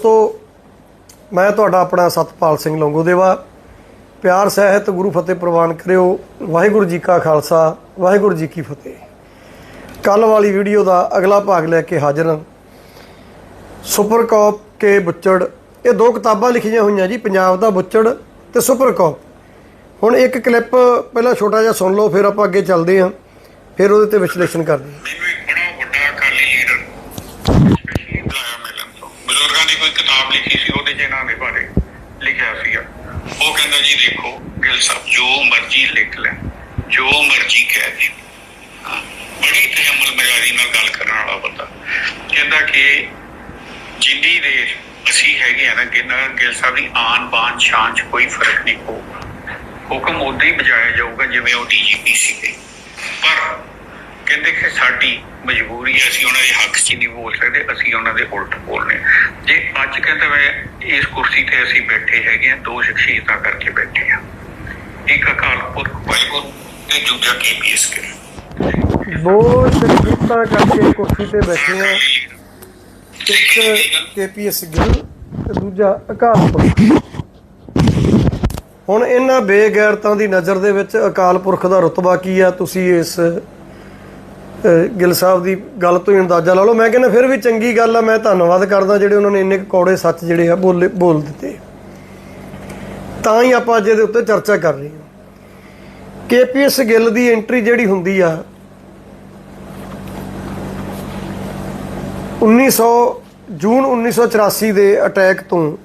ਦੋਸਤੋ, ਮੈਂ ਤੁਹਾਡਾ ਆਪਣਾ ਸਤਪਾਲ ਸਿੰਘ ਲੰਗੋਦੇਵਾ। ਪਿਆਰ, ਸਹਿਤ, ਗੁਰੂ ਫਤਿਹ ਪ੍ਰਵਾਨ ਕਰਿਓ। ਵਾਹਿਗੁਰੂ ਜੀ ਕਾ ਖਾਲਸਾ, ਵਾਹਿਗੁਰੂ ਜੀ ਕੀ ਫਤਿਹ। ਕੱਲ ਵਾਲੀ ਵੀਡੀਓ ਦਾ ਅਗਲਾ ਭਾਗ ਲੈ ਕੇ ਹਾਜ਼ਰ ਹਾਂ। ਸੁਪਰ ਕੌਪ ਕੇ ਬੁੱਚੜ। ਇਹ ਦੋ ਕਿਤਾਬਾਂ ਲਿਖੀਆਂ ਹੋਈਆਂ ਜੀ, ਪੰਜਾਬ ਦਾ ਬੁੱਚੜ ਤੇ ਸੁਪਰ ਕੌਪ ਹੁਣ ਇੱਕ ਕਲਿੱਪ ਪਹਿਲਾਂ ਛੋਟਾ ਜਿਹਾ ਸੁਣ ਲਓ, ਫਿਰ ਆਪਾਂ ਅੱਗੇ ਚੱਲਦੇ ਹਾਂ। ਫਿਰ ਉਹਦੇ ਤੇ ਵਿਸ਼ਲੇਸ਼ਣ ਕਰਦੇ ਹਾਂ ਮੈਨੂੰ ਇੱਕ ਬੜਾ ਵੱਡਾ ਅਕਾਲੀ ਲੀਡਰ ਸਪੈਸ਼ਲੀ ਬੁਲਾਇਆ ਮਿਲਣ ਤੋਂ ਬਜ਼ੁਰਗਾਂ ਨੇ ਕੋਈ ਕਿਤਾਬ ਲਿਖੀ ਸੀ, ਉਹਦੇ 'ਚ ਇਹਨਾਂ ਦੇ ਬਾਰੇ ਲਿਖਿਆ ਸੀਗਾ ਉਹ ਕਹਿੰਦਾ ਜੀ ਦੇਖੋ, ਗਿਲ ਸਾਹਿਬ, ਜੋ ਮਰਜ਼ੀ ਲਿਖ ਲੈ, ਜੋ ਮਰਜ਼ੀ ਕਹਿ ਦੇ। ਬੜੀ ਤੇਮਲ ਮਜਾਰੀ ਨਾਲ ਗੱਲ ਕਰਨ ਵਾਲਾ ਬੰਦਾ। ਕਹਿੰਦਾ ਕਿ ਜਿੰਨੀ ਦੇਰ ਅਸੀਂ ਹੈਗੇ ਆ ਨਾ ਗਿੰਨਾ ਗਿਲ ਸਾਹਿਬ ਦੀ ਆਨ ਬਾਨ ਸ਼ਾਨ 'ਚ ਕੋਈ ਫ਼ਰਕ ਨਹੀਂ ਹੋਊਗਾ ਹੁਕਮ ਉਦਾਂ ਹੀ ਬਜਾਇਆ ਜਾਊਗਾ ਜਿਵੇਂ ਉਹ ਡੀਜੀਪੀ ਸੀਗੇ। ਪਰ ਕਹਿੰਦੇ ਕਿ ਸਾਡੀ ਮਜਬੂਰੀ ਹੈ, ਅਸੀਂ ਉਹਨਾਂ ਦੇ ਹੱਕ 'ਚ ਨਹੀਂ ਬੋਲ ਸਕਦੇ, ਅਸੀਂ ਉਹਨਾਂ ਦੇ ਉਲਟ ਬੋਲਨੇ ਜੇ ਅੱਜ ਕਹਿੰਦਾ ਮੈਂ ਇਸ ਕੁਰਸੀ ਤੇ ਅਸੀਂ ਬੈਠੇ ਹੈਗੇ ਆ ਦੋ ਸ਼ਖਸੀਅਤਾਂ ਕਰਕੇ ਬੈਠੇ ਆ ਇੱਕ ਅਕਾਲ ਪੁਰਖ ਵਾਹਿਗੁਰੂ ਤੇ ਦੂਜਾ ਕੇਪੀਐਸ ਕੇ। ਦੋ ਸ਼ਖਸੀਅਤਾਂ ਕਰਕੇ ਕੁਰਸੀ ਤੇ ਬੈਠੇ ਆ ਇੱਕ ਕੇਪੀਐਸ ਗਿੱਲ ਤੇ ਦੂਜਾ ਅਕਾਲ ਪੁਰਖ। ਹੁਣ ਇਹਨਾਂ ਬੇਗੈਰਤਾਂ ਦੀ ਨਜ਼ਰ ਦੇ ਵਿੱਚ ਅਕਾਲ ਪੁਰਖ ਦਾ ਰਤਬਾ ਕੀ ਆ? ਤੁਸੀਂ ਇਸ ਗਿੱਲ ਸਾਹਿਬ ਦੀ ਗੱਲ ਤੋਂ ਹੀ ਅੰਦਾਜ਼ਾ ਲਾ ਲਓ। ਮੈਂ ਕਹਿੰਦਾ ਫਿਰ ਵੀ ਚੰਗੀ ਗੱਲ ਆ। ਮੈਂ ਧੰਨਵਾਦ ਕਰਦਾ ਜਿਹੜੇ ਉਹਨਾਂ ਨੇ ਇੰਨੇ ਕੌੜੇ ਸੱਚ ਜਿਹੜੇ ਆ ਬੋਲੇ, ਬੋਲ ਦਿੱਤੇ। ਤਾਂ ਹੀ ਆਪਾਂ ਅੱਜ ਇਹਦੇ ਉੱਤੇ ਚਰਚਾ ਕਰ ਰਹੇ ਹਾਂ। ਕੇਪੀਐਸ ਗਿੱਲ ਦੀ ਐਂਟਰੀ ਜਿਹੜੀ ਹੁੰਦੀ ਆ 1900 ਜੂਨ 1984 ਦੇ ਅਟੈਕ ਤੋਂ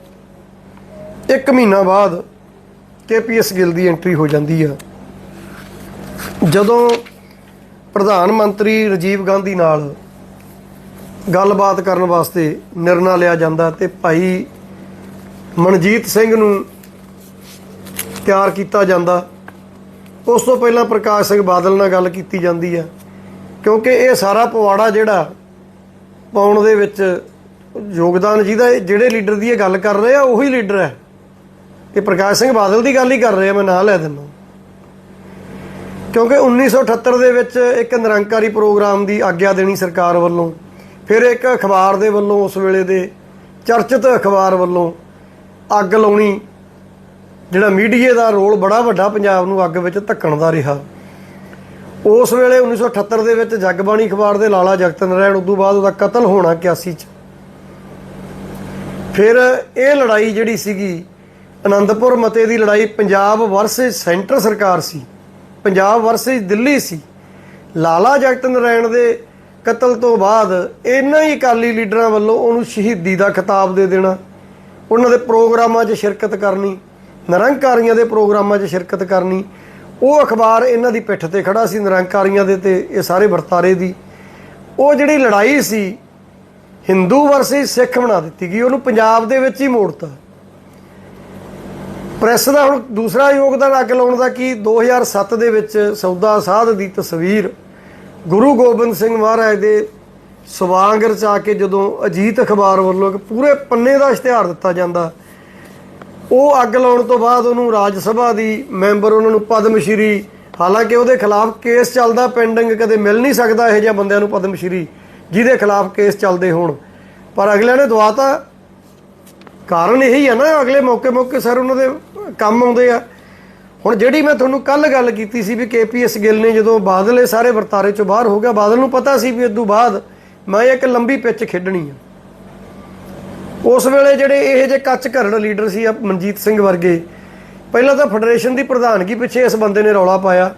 ਇੱਕ ਮਹੀਨਾ ਬਾਅਦ ਕੇਪੀਐਸ ਗਿੱਲ ਦੀ ਐਂਟਰੀ ਹੋ ਜਾਂਦੀ ਆ। ਜਦੋਂ ਪ੍ਰਧਾਨ ਮੰਤਰੀ ਰਾਜੀਵ ਗਾਂਧੀ ਨਾਲ ਗੱਲਬਾਤ ਕਰਨ ਵਾਸਤੇ ਨਿਰਣਾ ਲਿਆ ਜਾਂਦਾ ਤੇ ਭਾਈ ਮਨਜੀਤ ਸਿੰਘ ਨੂੰ ਤਿਆਰ ਕੀਤਾ ਜਾਂਦਾ। ਉਸ ਤੋਂ ਪਹਿਲਾਂ ਪ੍ਰਕਾਸ਼ ਸਿੰਘ ਬਾਦਲ ਨਾਲ ਗੱਲ ਕੀਤੀ ਜਾਂਦੀ ਹੈ ਕਿਉਂਕਿ ਇਹ ਸਾਰਾ ਪਵਾੜਾ ਜਿਹੜਾ ਪਾਉਣ ਦੇ ਵਿੱਚ ਯੋਗਦਾਨ ਜਿਹਦਾ ਜਿਹੜੇ ਲੀਡਰ ਦੀ ਇਹ ਗੱਲ ਕਰ ਰਹੇ ਆ, ਉਹੀ ਲੀਡਰ ਹੈ। ਇਹ ਪ੍ਰਕਾਸ਼ ਸਿੰਘ ਬਾਦਲ ਦੀ ਗੱਲ ਹੀ ਕਰ ਰਹੇ ਆ, ਮੈਂ ਨਾਂ ਲੈ ਦਿੰਦਾ। ਕਿਉਂਕਿ 1978 ਦੇ ਵਿੱਚ ਇੱਕ ਨਿਰੰਕਾਰੀ ਪ੍ਰੋਗਰਾਮ ਦੀ ਆਗਿਆ ਦੇਣੀ ਸਰਕਾਰ ਵੱਲੋਂ, ਫਿਰ ਇੱਕ ਅਖਬਾਰ ਦੇ ਵੱਲੋਂ ਉਸ ਵੇਲੇ ਦੇ ਚਰਚਿਤ ਅਖਬਾਰ ਵੱਲੋਂ ਅੱਗ ਲਾਉਣੀ, ਜਿਹੜਾ ਮੀਡੀਆ ਦਾ ਰੋਲ ਬੜਾ ਵੱਡਾ ਪੰਜਾਬ ਨੂੰ ਅੱਗ ਵਿੱਚ ਧੱਕਣ ਦਾ ਰਿਹਾ। ਉਸ ਵੇਲੇ 1978 ਦੇ ਵਿੱਚ ਜਗਬਾਣੀ ਅਖਬਾਰ ਦੇ ਲਾਲਾ ਜਗਤ ਨਾਰਾਇਣ, ਉਦੋਂ ਬਾਅਦ ਉਹਦਾ ਕਤਲ ਹੋਣਾ 81 ਚ। ਫਿਰ ਇਹ ਲੜਾਈ ਜਿਹੜੀ ਸੀਗੀ, ਅਨੰਦਪੁਰ ਮਤੇ ਦੀ ਲੜਾਈ ਪੰਜਾਬ ਵਰਸਸ ਸੈਂਟਰ ਸਰਕਾਰ ਸੀ। ਪੰਜਾਬ ਵਰਸਸ ਦਿੱਲੀ ਸੀ। ਲਾਲਾ ਜਗਤ ਨਾਰਾਇਣ ਦੇ ਕਤਲ ਤੋਂ ਬਾਅਦ ਇਹਨਾਂ ਹੀ ਅਕਾਲੀ ਲੀਡਰਾਂ ਵੱਲੋਂ ਉਹਨੂੰ ਸ਼ਹੀਦੀ ਦਾ ਖਿਤਾਬ ਦੇ ਦੇਣਾ, ਉਹਨਾਂ ਦੇ ਪ੍ਰੋਗਰਾਮਾਂ 'ਚ ਸ਼ਿਰਕਤ ਕਰਨੀ, ਨਿਰੰਕਾਰੀਆਂ ਦੇ ਪ੍ਰੋਗਰਾਮਾਂ 'ਚ ਸ਼ਿਰਕਤ ਕਰਨੀ, ਉਹ ਅਖਬਾਰ ਇਹਨਾਂ ਦੀ ਪਿੱਠ ਤੇ ਖੜਾ ਸੀ ਨਿਰੰਕਾਰੀਆਂ ਦੇ ਤੇ, ਇਹ ਸਾਰੇ ਵਰਤਾਰੇ ਦੀ। ਉਹ ਜਿਹੜੀ ਲੜਾਈ ਸੀ, ਹਿੰਦੂ ਵਰਸਸ ਸਿੱਖ ਬਣਾ ਦਿੱਤੀ ਗਈ, ਉਹਨੂੰ ਪੰਜਾਬ ਦੇ ਵਿੱਚ ਹੀ ਮੋੜਤਾ। ਪ੍ਰੈਸ ਦਾ ਹੁਣ ਦੂਸਰਾ ਯੋਗਦਾਨ ਅੱਗ ਲਾਉਣ ਦਾ ਕੀ? 2007 ਦੇ ਵਿੱਚ ਸੌਦਾ ਸਾਧ ਦੀ ਤਸਵੀਰ ਗੁਰੂ ਗੋਬਿੰਦ ਸਿੰਘ ਮਹਾਰਾਜ ਦੇ ਸਵਾਂਗ ਰਚਾ ਕੇ ਜਦੋਂ ਅਜੀਤ ਅਖਬਾਰ ਵੱਲੋਂ ਇੱਕ ਪੂਰੇ ਪੰਨੇ ਦਾ ਇਸ਼ਤਿਹਾਰ ਦਿੱਤਾ ਜਾਂਦਾ, ਉਹ ਅੱਗ ਲਾਉਣ ਤੋਂ ਬਾਅਦ ਉਹਨੂੰ ਰਾਜ ਸਭਾ ਦੀ ਮੈਂਬਰ ਉਹਨਾਂ ਨੂੰ ਪਦਮ ਸ਼੍ਰੀ ਹਾਲਾਂਕਿ ਉਹਦੇ ਖਿਲਾਫ ਕੇਸ ਚੱਲਦਾ ਪੈਂਡਿੰਗ ਕਦੇ ਮਿਲ ਨਹੀਂ ਸਕਦਾ ਇਹੋ ਜਿਹੇ ਬੰਦਿਆਂ ਨੂੰ ਪਦਮ ਸ਼੍ਰੀ ਜਿਹਦੇ ਖਿਲਾਫ ਕੇਸ ਚੱਲਦੇ ਹੋਣ। ਪਰ ਅਗਲਿਆਂ ਨੇ ਦਵਾਤਾ ਕਾਰਨ ਇਹੀ ਆ ਨਾ, ਅਗਲੇ ਮੌਕੇ ਮੌਕੇ ਸਰ ਉਹਨਾਂ ਦੇ ਕੰਮ ਆਉਂਦੇ ਆ। ਹੁਣ ਜਿਹੜੀ ਮੈਂ ਤੁਹਾਨੂੰ ਕੱਲ ਗੱਲ ਕੀਤੀ ਸੀ ਵੀ ਕੇਪੀਐਸ ਗਿੱਲ ਨੇ ਜਦੋਂ ਬਾਦਲ ਇਹ ਸਾਰੇ ਵਰਤਾਰੇ ਚੋਂ ਬਾਹਰ ਹੋ ਗਿਆ, ਬਾਦਲ ਨੂੰ ਪਤਾ ਸੀ ਵੀ ਇਸ ਤੋਂ ਬਾਅਦ ਮੈਂ ਇੱਕ ਲੰਬੀ ਪਿੱਚ ਖੇਡਣੀ ਆ। ਉਸ ਵੇਲੇ ਜਿਹੜੇ ਇਹ ਜੇ ਕੱਚ ਘਰੜ ਲੀਡਰ ਸੀ ਮਨਜੀਤ ਸਿੰਘ ਵਰਗੇ, ਪਹਿਲਾਂ ਤਾਂ ਫੈਡਰੇਸ਼ਨ ਦੀ ਪ੍ਰਧਾਨਗੀ ਪਿੱਛੇ ਇਸ ਬੰਦੇ ਨੇ ਰੌਲਾ ਪਾਇਆ।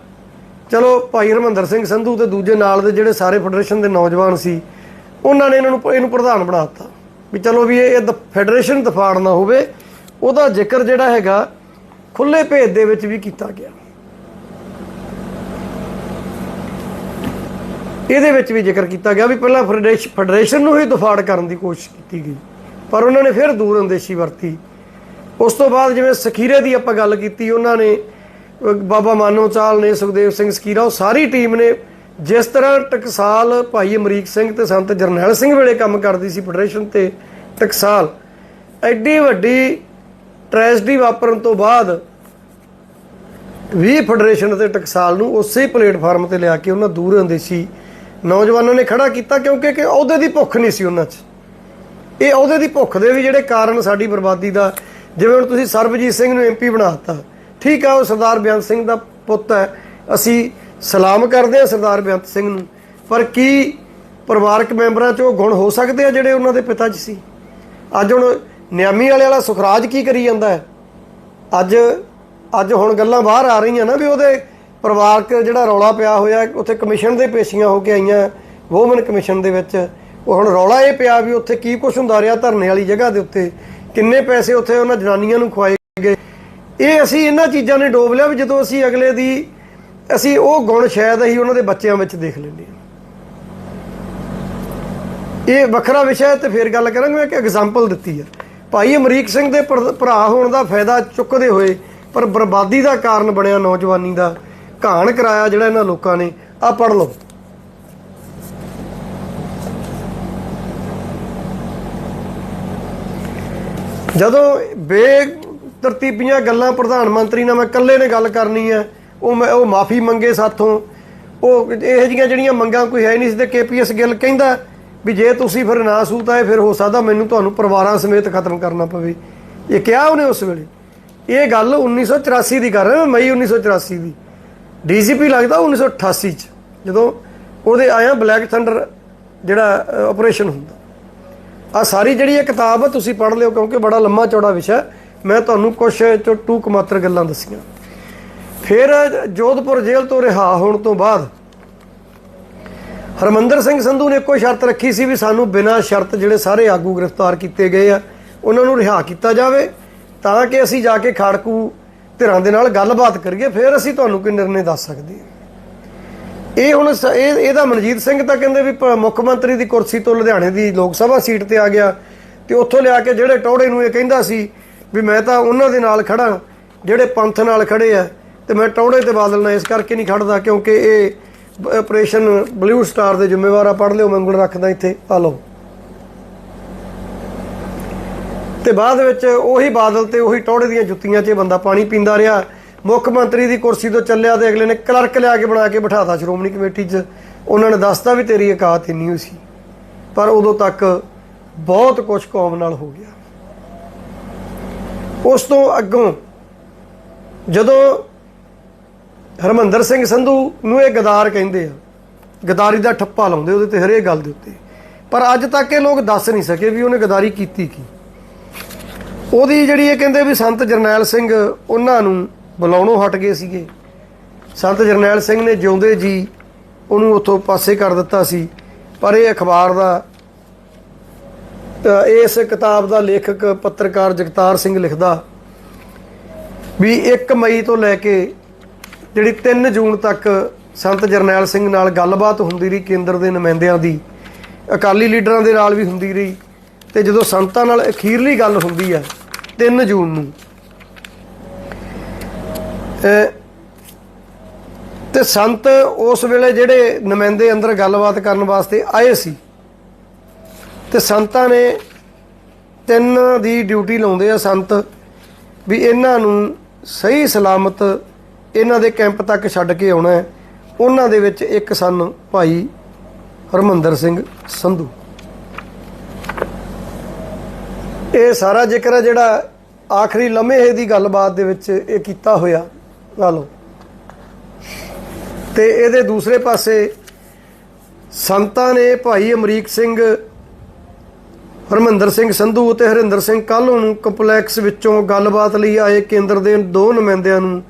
ਚਲੋ ਭਾਈ ਹਰਮੰਦਰ ਸਿੰਘ ਸੰਧੂ ਤੇ ਦੂਜੇ ਨਾਲ ਦੇ ਜਿਹੜੇ ਸਾਰੇ ਫੈਡਰੇਸ਼ਨ ਦੇ ਨੌਜਵਾਨ ਸੀ, ਉਹਨਾਂ ਨੇ ਇਹਨਾਂ ਨੂੰ, ਇਹਨੂੰ ਪ੍ਰਧਾਨ ਬਣਾ ਦਿੱਤਾ। ਵੀ ਚਲੋ ਵੀ ਇਹ ਇਹ ਫੈਡਰੇਸ਼ਨ ਦਫਾੜ ਨਾ ਹੋਵੇ, ਉਹਦਾ ਜ਼ਿਕਰ ਜਿਹੜਾ ਹੈਗਾ ਖੁੱਲੇ ਭੇਦ ਦੇ ਵਿੱਚ ਵੀ ਕੀਤਾ ਗਿਆ। ਇਹਦੇ ਵਿੱਚ ਵੀ ਜ਼ਿਕਰ ਕੀਤਾ ਗਿਆ ਵੀ ਪਹਿਲਾਂ ਫੈਡਰੇਸ਼- ਫੈਡਰੇਸ਼ਨ ਨੂੰ ਹੀ ਦਫਾੜ ਕਰਨ ਦੀ ਕੋਸ਼ਿਸ਼ ਕੀਤੀ ਗਈ, ਪਰ ਉਹਨਾਂ ਨੇ ਫਿਰ ਦੂਰ ਅੰਦੇਸ਼ੀ ਵਰਤੀ। ਉਸ ਤੋਂ ਬਾਅਦ ਜਿਵੇਂ ਸਖੀਰੇ ਦੀ ਆਪਾਂ ਗੱਲ ਕੀਤੀ, ਉਹਨਾਂ ਨੇ ਬਾਬਾ ਮਾਨੋ ਚਾਲ ਨੇ, ਸੁਖਦੇਵ ਸਿੰਘ ਸਕੀਰਾ ਉਹ ਸਾਰੀ ਟੀਮ ਨੇ ਜਿਸ ਤਰ੍ਹਾਂ ਟਕਸਾਲ ਭਾਈ ਅਮਰੀਕ ਸਿੰਘ ਤੇ ਸੰਤ ਜਰਨੈਲ ਸਿੰਘ ਵੇਲੇ ਕੰਮ ਕਰਦੀ ਸੀ ਫੈਡਰੇਸ਼ਨ ਤੇ ਟਕਸਾਲ, ਐਡੀ ਵੱਡੀ ਟ੍ਰੈਜਡੀ ਵਾਪਰਨ ਤੋਂ ਬਾਅਦ ਵੀ ਫੈਡਰੇਸ਼ਨ ਤੇ ਟਕਸਾਲ ਨੂੰ ਉਸੇ ਪਲੇਟਫਾਰਮ ਤੇ ਲਿਆ ਕੇ ਉਹਨਾਂ ਦੂਰ ਅੰਦੇਸ਼ੀ ਨੌਜਵਾਨਾਂ ਨੇ ਖੜਾ ਕੀਤਾ ਕਿਉਂਕਿ ਕਿ ਅਹੁਦੇ ਦੀ ਭੁੱਖ ਨਹੀਂ ਸੀ ਉਹਨਾਂ 'ਚ। ਇਹ ਅਹੁਦੇ ਦੀ ਭੁੱਖ ਦੇ ਵੀ ਜਿਹੜੇ ਕਾਰਨ ਸਾਡੀ ਬਰਬਾਦੀ ਦਾ, ਜਿਵੇਂ ਹੁਣ ਤੁਸੀਂ ਸਰਬਜੀਤ ਸਿੰਘ ਨੂੰ ਐਮਪੀ ਦਿੱਤਾ। ਠੀਕ ਆ, ਉਹ ਸਰਦਾਰ ਬੇਅੰਤ ਸਿੰਘ ਦਾ ਪੁੱਤ ਹੈ। ਅਸੀਂ ਸਲਾਮ ਕਰਦੇ ਹਾਂ ਸਰਦਾਰ ਬੇਅੰਤ ਸਿੰਘ ਨੂੰ। ਪਰ ਕੀ ਪਰਿਵਾਰਕ ਮੈਂਬਰਾਂ 'ਚ ਉਹ ਗੁਣ ਹੋ ਸਕਦੇ ਆ ਜਿਹੜੇ ਉਹਨਾਂ ਦੇ ਪਿਤਾ 'ਚ ਸੀ? ਅੱਜ ਹੁਣ ਨਿਆਮੀ ਵਾਲੇ ਵਾਲਾ ਸੁਖਰਾਜ ਕੀ ਕਰੀ ਜਾਂਦਾ ਹੈ? ਅੱਜ ਅੱਜ ਹੁਣ ਗੱਲਾਂ ਬਾਹਰ ਆ ਰਹੀਆਂ ਨਾ ਵੀ ਉਹਦੇ ਪਰਿਵਾਰਕ ਜਿਹੜਾ ਰੌਲਾ ਪਿਆ ਹੋਇਆ, ਉੱਥੇ ਕਮਿਸ਼ਨ ਦੇ ਪੇਸ਼ੀਆਂ ਹੋ ਕੇ ਆਈਆਂ, ਵੋਮਨ ਕਮਿਸ਼ਨ ਦੇ ਵਿੱਚ। ਉਹ ਹੁਣ ਰੌਲਾ ਇਹ ਪਿਆ ਵੀ ਉੱਥੇ ਕੀ ਕੁਝ ਹੁੰਦਾ ਰਿਹਾ ਧਰਨੇ ਵਾਲੀ ਜਗ੍ਹਾ ਦੇ ਉੱਤੇ। ਕਿੰਨੇ ਪੈਸੇ ਉੱਥੇ ਉਹਨਾਂ ਜਨਾਨੀਆਂ ਨੂੰ ਖਵਾਏ ਗਏ। ਇਹ ਅਸੀਂ ਇਹਨਾਂ ਚੀਜ਼ਾਂ ਨੇ ਡੋਬ ਲਿਆ ਵੀ ਜਦੋਂ ਅਸੀਂ ਅਗਲੇ ਦੀ ਅਸੀਂ ਉਹ ਗੁਣ ਸ਼ਾਇਦ ਅਸੀਂ ਉਹਨਾਂ ਦੇ ਬੱਚਿਆਂ ਵਿੱਚ ਦੇਖ ਲੈਂਦੇ ਹਾਂ। ਇਹ ਵੱਖਰਾ ਵਿਸ਼ਾ ਹੈ ਤੇ ਫਿਰ ਗੱਲ ਕਰਾਂਗੇ ਮੈਂ ਇੱਕ ਐਗਜ਼ਾਮਪਲ ਦਿੱਤੀ ਹੈ ਭਾਈ ਅਮਰੀਕ ਸਿੰਘ ਦੇ ਭਰ- ਭਰਾ ਹੋਣ ਦਾ ਫਾਇਦਾ ਚੁੱਕਦੇ ਹੋਏ, ਪਰ ਬਰਬਾਦੀ ਦਾ ਕਾਰਨ ਬਣਿਆ ਨੌਜਵਾਨੀ ਦਾ। ਘਾਣ ਕਰਾਇਆ ਜਿਹੜਾ ਇਹਨਾਂ ਲੋਕਾਂ ਨੇ। ਆ ਪੜ ਲਓ। ਜਦੋਂ ਬੇਤਰਤੀਬੀਆਂ ਗੱਲਾਂ ਪ੍ਰਧਾਨ ਮੰਤਰੀ ਨਾਲ ਮੈਂ ਇਕੱਲੇ ਨੇ ਗੱਲ ਕਰਨੀ ਹੈ ਉਹ ਮੈਂ ਉਹ ਮਾਫੀ ਮੰਗੇ ਸਾਥੋਂ। ਉਹ ਇਹੋ ਜਿਹੀਆਂ ਜਿਹੜੀਆਂ ਮੰਗਾਂ ਕੋਈ ਹੈ ਨਹੀਂ ਸੀ ਤੇ ਕੇਪੀਐਸ ਗਿੱਲ ਕਹਿੰਦਾ ਵੀ ਜੇ ਤੁਸੀਂ ਫਿਰ ਨਾ ਸੂਤਾਏ ਫਿਰ ਹੋ ਸਕਦਾ ਮੈਨੂੰ ਤੁਹਾਨੂੰ ਪਰਿਵਾਰਾਂ ਸਮੇਤ ਖਤਮ ਕਰਨਾ ਪਵੇ। ਇਹ ਕਿਹਾ ਉਹਨੇ ਉਸ ਵੇਲੇ। ਇਹ ਗੱਲ 1984 ਦੀ ਕਰ ਰਿਹਾ ਮੈਂ ਮਈ 1984 ਦੀ। ਡੀਜੀਪੀ ਲੱਗਦਾ 1988 ਚ, ਜਦੋਂ ਉਹਦੇ ਆਇਆ ਬਲੈਕ ਥੰਡਰ ਜਿਹੜਾ ਆਪਰੇਸ਼ਨ ਹੁੰਦਾ। ਆ ਸਾਰੀ ਜਿਹੜੀ ਇਹ ਕਿਤਾਬ ਆ, ਤੁਸੀਂ ਪੜ੍ਹ ਲਿਓ ਕਿਉਂਕਿ ਬੜਾ ਲੰਮਾ ਚੌੜਾ ਵਿਸ਼ਾ ਮੈਂ ਤੁਹਾਨੂੰ ਕੁਝ ਚੋ ਟੂਕ ਮਾਤਰ ਗੱਲਾਂ ਦੱਸੀਆਂ। ਫਿਰ ਜੋਧਪੁਰ ਜੇਲ੍ਹ ਤੋਂ ਰਿਹਾ ਹੋਣ ਤੋਂ ਬਾਅਦ ਹਰਮੰਦਰ ਸਿੰਘ ਸੰਧੂ ਨੇ ਇੱਕੋ ਸ਼ਰਤ ਰੱਖੀ ਸੀ ਵੀ ਸਾਨੂੰ ਬਿਨਾਂ ਸ਼ਰਤ ਜਿਹੜੇ ਸਾਰੇ ਆਗੂ ਗ੍ਰਿਫਤਾਰ ਕੀਤੇ ਗਏ ਆ, ਉਹਨਾਂ ਨੂੰ ਰਿਹਾ ਕੀਤਾ ਜਾਵੇ, ਤਾਂ ਕਿ ਅਸੀਂ ਜਾ ਕੇ ਖਾੜਕੂ ਧਿਰਾਂ ਦੇ ਨਾਲ ਗੱਲਬਾਤ ਕਰੀਏ, ਫਿਰ ਅਸੀਂ ਤੁਹਾਨੂੰ ਕੋਈ ਨਿਰਣੇ ਦੱਸ ਸਕਦੇ ਹਾਂ। ਇਹ ਹੁਣ ਸ- ਇਹ, ਇਹਦਾ ਮਨਜੀਤ ਸਿੰਘ ਤਾਂ ਕਹਿੰਦੇ ਵੀ ਮੁੱਖ ਮੰਤਰੀ ਦੀ ਕੁਰਸੀ ਤੋਂ ਲੁਧਿਆਣੇ ਦੀ ਲੋਕ ਸਭਾ ਸੀਟ ਤੇ ਆ ਗਿਆ, ਤੇ ਉੱਥੋਂ ਲਿਆ ਕੇ ਜਿਹੜੇ ਟੌੜੇ ਨੂੰ ਇਹ ਕਹਿੰਦਾ ਸੀ ਵੀ ਮੈਂ ਤਾਂ ਉਹਨਾਂ ਦੇ ਨਾਲ ਖੜਾ ਜਿਹੜੇ ਪੰਥ ਨਾਲ ਖੜੇ ਆ ਤੇ ਮੈਂ ਟੌੜੇ ਤੇ ਬਾਦਲ ਨਾਲ ਇਸ ਕਰਕੇ ਨਹੀਂ ਖੜਦਾ ਕਿਉਂਕਿ ਇਹ ਆਪਰੇਸ਼ਨ ਬਲੂ ਸਟਾਰ ਦੇ ਜ਼ਿੰਮੇਵਾਰ ਆ ਪੜ ਲਿਓ ਮੰਗਲ ਰੱਖਦਾ ਇੱਥੇ ਆ ਲਓ। ਤੇ ਬਾਅਦ ਵਿੱਚ ਉਹੀ ਬਾਦਲ ਤੇ ਉਹੀ ਟੌੜੇ ਦੀਆਂ ਜੁੱਤੀਆਂ 'ਚ ਇਹ ਬੰਦਾ ਪਾਣੀ ਪੀਂਦਾ ਰਿਹਾ। ਮੁੱਖ ਮੰਤਰੀ ਦੀ ਕੁਰਸੀ ਤੋਂ ਚੱਲਿਆ ਤੇ ਅਗਲੇ ਨੇ ਕਲਰਕ ਲਿਆ ਕੇ ਬਣਾ ਕੇ ਬਿਠਾਤਾ ਸ਼੍ਰੋਮਣੀ ਕਮੇਟੀ 'ਚ। ਉਹਨਾਂ ਨੇ ਦੱਸਤਾ ਵੀ ਤੇਰੀ ਔਕਾਤ ਇੰਨੀ ਹੋਈ ਸੀ। ਪਰ ਉਦੋਂ ਤੱਕ ਬਹੁਤ ਕੁਝ ਕੌਮ ਨਾਲ ਹੋ ਗਿਆ। ਉਸ ਤੋਂ ਅੱਗੋਂ ਜਦੋਂ ਹਰਮੰਦਰ ਸਿੰਘ ਸੰਧੂ ਨੂੰ ਇਹ ਗਦਾਰ ਕਹਿੰਦੇ ਆ। ਗਦਾਰੀ ਦਾ ਠੱਪਾ ਲਾਉਂਦੇ, ਉਹਦੇ ਤੇ ਹਰੇਕ ਗੱਲ ਦੇ ਉੱਤੇ। ਪਰ ਅੱਜ ਤੱਕ ਇਹ ਲੋਕ ਦੱਸ ਨਹੀਂ ਸਕੇ ਵੀ ਉਹਨੇ ਗਦਾਰੀ ਕੀਤੀ ਕੀ। ਉਹਦੀ ਜਿਹੜੀ ਇਹ ਕਹਿੰਦੇ ਵੀ ਸੰਤ ਜਰਨੈਲ ਸਿੰਘ ਉਹਨਾਂ ਨੂੰ ਬੁਲਾਉਣੋਂ ਹਟ ਗਏ ਸੀਗੇ। ਸੰਤ ਜਰਨੈਲ ਸਿੰਘ ਨੇ ਜਿਉਂਦੇ ਜੀ ਉਹਨੂੰ ਉੱਥੋਂ ਪਾਸੇ ਕਰ ਦਿੱਤਾ ਸੀ। ਪਰ ਇਹ ਅਖਬਾਰ ਦਾ ਇਸ ਕਿਤਾਬ ਦਾ ਲੇਖਕ ਪੱਤਰਕਾਰ ਜਗਤਾਰ ਸਿੰਘ ਲਿਖਦਾ ਵੀ 1 ਮਈ ਤੋਂ ਲੈ ਕੇ ਜਿਹੜੀ 3 ਜੂਨ ਤੱਕ ਸੰਤ ਜਰਨੈਲ ਸਿੰਘ ਨਾਲ ਗੱਲਬਾਤ ਹੁੰਦੀ ਰਹੀ, ਕੇਂਦਰ ਦੇ ਨੁਮਾਇੰਦਿਆਂ ਦੀ, ਅਕਾਲੀ ਲੀਡਰਾਂ ਦੇ ਨਾਲ ਵੀ ਹੁੰਦੀ ਰਹੀ, ਤੇ ਜਦੋਂ ਸੰਤਾਂ ਨਾਲ ਅਖੀਰਲੀ ਗੱਲ ਹੁੰਦੀ ਹੈ 3 ਜੂਨ ਨੂੰ, ਅਹ ਤੇ ਸੰਤ ਉਸ ਵੇਲੇ ਜਿਹੜੇ ਨੁਮਾਇੰਦੇ ਅੰਦਰ ਗੱਲਬਾਤ ਕਰਨ ਵਾਸਤੇ ਆਏ ਸੀ, ਤੇ ਸੰਤਾਂ ਨੇ ਤਿੰਨ ਦੀ ਡਿਊਟੀ ਲਾਉਂਦੇ ਆ ਸੰਤ, ਵੀ ਇਹਨਾਂ ਨੂੰ ਸਹੀ ਸਲਾਮਤ ਇਹਨਾਂ ਦੇ ਕੈਂਪ ਤੱਕ ਛੱਡ ਕੇ ਆਉਣਾ ਹੈ। ਉਹਨਾਂ ਦੇ ਵਿੱਚ ਇੱਕ ਸਨ ਭਾਈ ਹਰਮੰਦਰ ਸਿੰਘ ਸੰਧੂ। ਇਹ ਸਾਰਾ ਜ਼ਿਕਰ ਹੈ ਜਿਹੜਾ ਆਖਰੀ ਲਮਹੇ ਦੀ ਗੱਲਬਾਤ ਦੇ ਵਿੱਚ ਇਹ ਕੀਤਾ ਹੋਇਆ ਲਾ ਲਓ ਤੇ ਇਹਦੇ ਦੂਸਰੇ ਪਾਸੇ ਸੰਤਾਂ ਨੇ ਭਾਈ ਅਮਰੀਕ ਸਿੰਘ, ਹਰਮੰਦਰ ਸਿੰਘ ਸੰਧੂ ਤੇ ਹਰਿੰਦਰ ਸਿੰਘ ਕਾਹਲੋਂ ਨੂੰ ਕੰਪਲੈਕਸ ਵਿੱਚੋਂ ਗੱਲਬਾਤ ਲਈ ਆਏ ਕੇਂਦਰ ਦੇ ਦੋ ਨੁਮਾਇੰਦਿਆਂ ਨੂੰ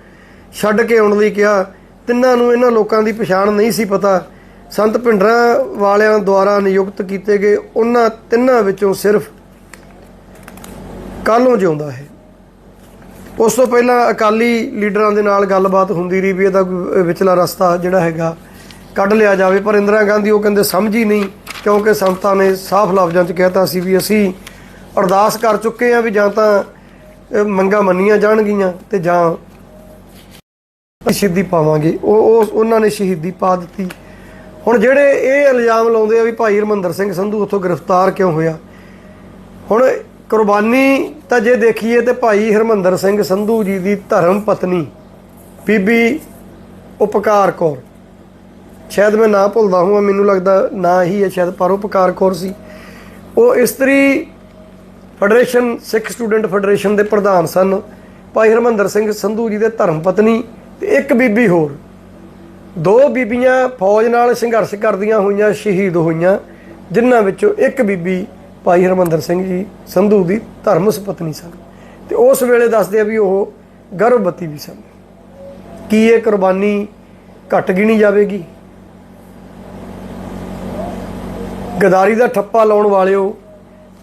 ਛੱਡ ਕੇ ਆਉਣ ਲਈ ਕਿਹਾ। ਤਿੰਨਾਂ ਨੂੰ ਇਹਨਾਂ ਲੋਕਾਂ ਦੀ ਪਛਾਣ ਨਹੀਂ ਸੀ ਪਤਾ। ਸੰਤ ਭਿੰਡਰਾਂ ਵਾਲਿਆਂ ਦੁਆਰਾ ਨਿਯੁਕਤ ਕੀਤੇ ਗਏ ਉਹਨਾਂ ਤਿੰਨਾਂ ਵਿੱਚੋਂ ਸਿਰਫ ਕਾਹਲੋਂ ਜਿਉਂਦਾ ਹੈ? ਉਸ ਤੋਂ ਪਹਿਲਾਂ ਅਕਾਲੀ ਲੀਡਰਾਂ ਦੇ ਨਾਲ ਗੱਲਬਾਤ ਹੁੰਦੀ ਰਹੀ ਵੀ ਇਹਦਾ ਵਿਚਲਾ ਰਸਤਾ ਜਿਹੜਾ ਹੈਗਾ ਕੱਢ ਲਿਆ ਜਾਵੇ, ਪਰ ਇੰਦਰਾ ਗਾਂਧੀ ਉਹ ਕਹਿੰਦੇ ਸਮਝ ਹੀ ਨਹੀਂ, ਕਿਉਂਕਿ ਸੰਤਾਂ ਨੇ ਸਾਫ਼ ਲਫ਼ਜ਼ਾਂ 'ਚ ਕਹਿਤਾ ਸੀ ਵੀ ਅਸੀਂ ਅਰਦਾਸ ਕਰ ਚੁੱਕੇ ਆ ਵੀ ਜਾਂ ਤਾਂ ਇਹ ਮੰਗਾਂ ਮੰਨੀਆਂ ਜਾਣਗੀਆਂ ਤੇ ਜਾਂ ਸ਼ਹੀਦੀ ਪਾਵਾਂਗੇ। ਉਹ ਉਹ ਉਹਨਾਂ ਨੇ ਸ਼ਹੀਦੀ ਪਾ ਦਿੱਤੀ। ਹੁਣ ਜਿਹੜੇ ਇਹ ਇਲਜ਼ਾਮ ਲਾਉਂਦੇ ਆ ਵੀ ਭਾਈ ਹਰਮੰਦਰ ਸਿੰਘ ਸੰਧੂ ਉੱਥੋਂ ਗ੍ਰਿਫਤਾਰ ਕਿਉਂ ਹੋਇਆ? ਹੁਣ ਕੁਰਬਾਨੀ ਤਾਂ ਜੇ ਦੇਖੀਏ ਤੇ ਭਾਈ ਹਰਮੰਦਰ ਸਿੰਘ ਸੰਧੂ ਜੀ ਦੀ ਧਰਮ ਪਤਨੀ ਬੀਬੀ ਉਪਕਾਰ ਕੌਰ। ਸ਼ਾਇਦ ਮੈਂ ਨਾ ਭੁੱਲਦਾ ਹਾਂ ਮੈਨੂੰ ਲੱਗਦਾ ਨਾ ਹੀ ਹੈ ਸ਼ਾਇਦ, ਪਰ ਉਪਕਾਰ ਕੌਰ ਸੀ। ਉਹ ਇਸਤਰੀ ਫੈਡਰੇਸ਼ਨ, ਸਿੱਖ ਸਟੂਡੈਂਟ ਫੈਡਰੇਸ਼ਨ ਦੇ ਪ੍ਰਧਾਨ ਸਨ। ਭਾਈ ਹਰਮੰਦਰ ਸਿੰਘ ਸੰਧੂ ਜੀ ਦੇ ਧਰਮ ਪਤਨੀ ਤੇ ਇੱਕ ਬੀਬੀ ਹੋਰ। ਦੋ ਬੀਬੀਆਂ ਫੌਜ ਨਾਲ ਸੰਘਰਸ਼ ਕਰਦੀਆਂ ਹੋਈਆਂ, ਸ਼ਹੀਦ ਹੋਈਆਂ, ਜਿਨ੍ਹਾਂ ਵਿੱਚੋਂ ਇੱਕ ਬੀਬੀ ਭਾਈ ਹਰਮੰਦਰ ਸਿੰਘ ਜੀ, ਸੰਧੂ ਦੀ ਧਰਮ ਸੁਪਤਨੀ ਸਨ। ਤੇ ਉਸ ਵੇਲੇ ਦੱਸਦੇ ਆ ਵੀ ਉਹ ਗਰਭਵਤੀ ਵੀ ਸਨ। ਕੀ ਇਹ ਕੁਰਬਾਨੀ ਘਟ ਗਿਣੀ ਜਾਵੇਗੀ? ਗਦਾਰੀ ਦਾ ਠੱਪਾ ਲਾਉਣ ਵਾਲਿਓ,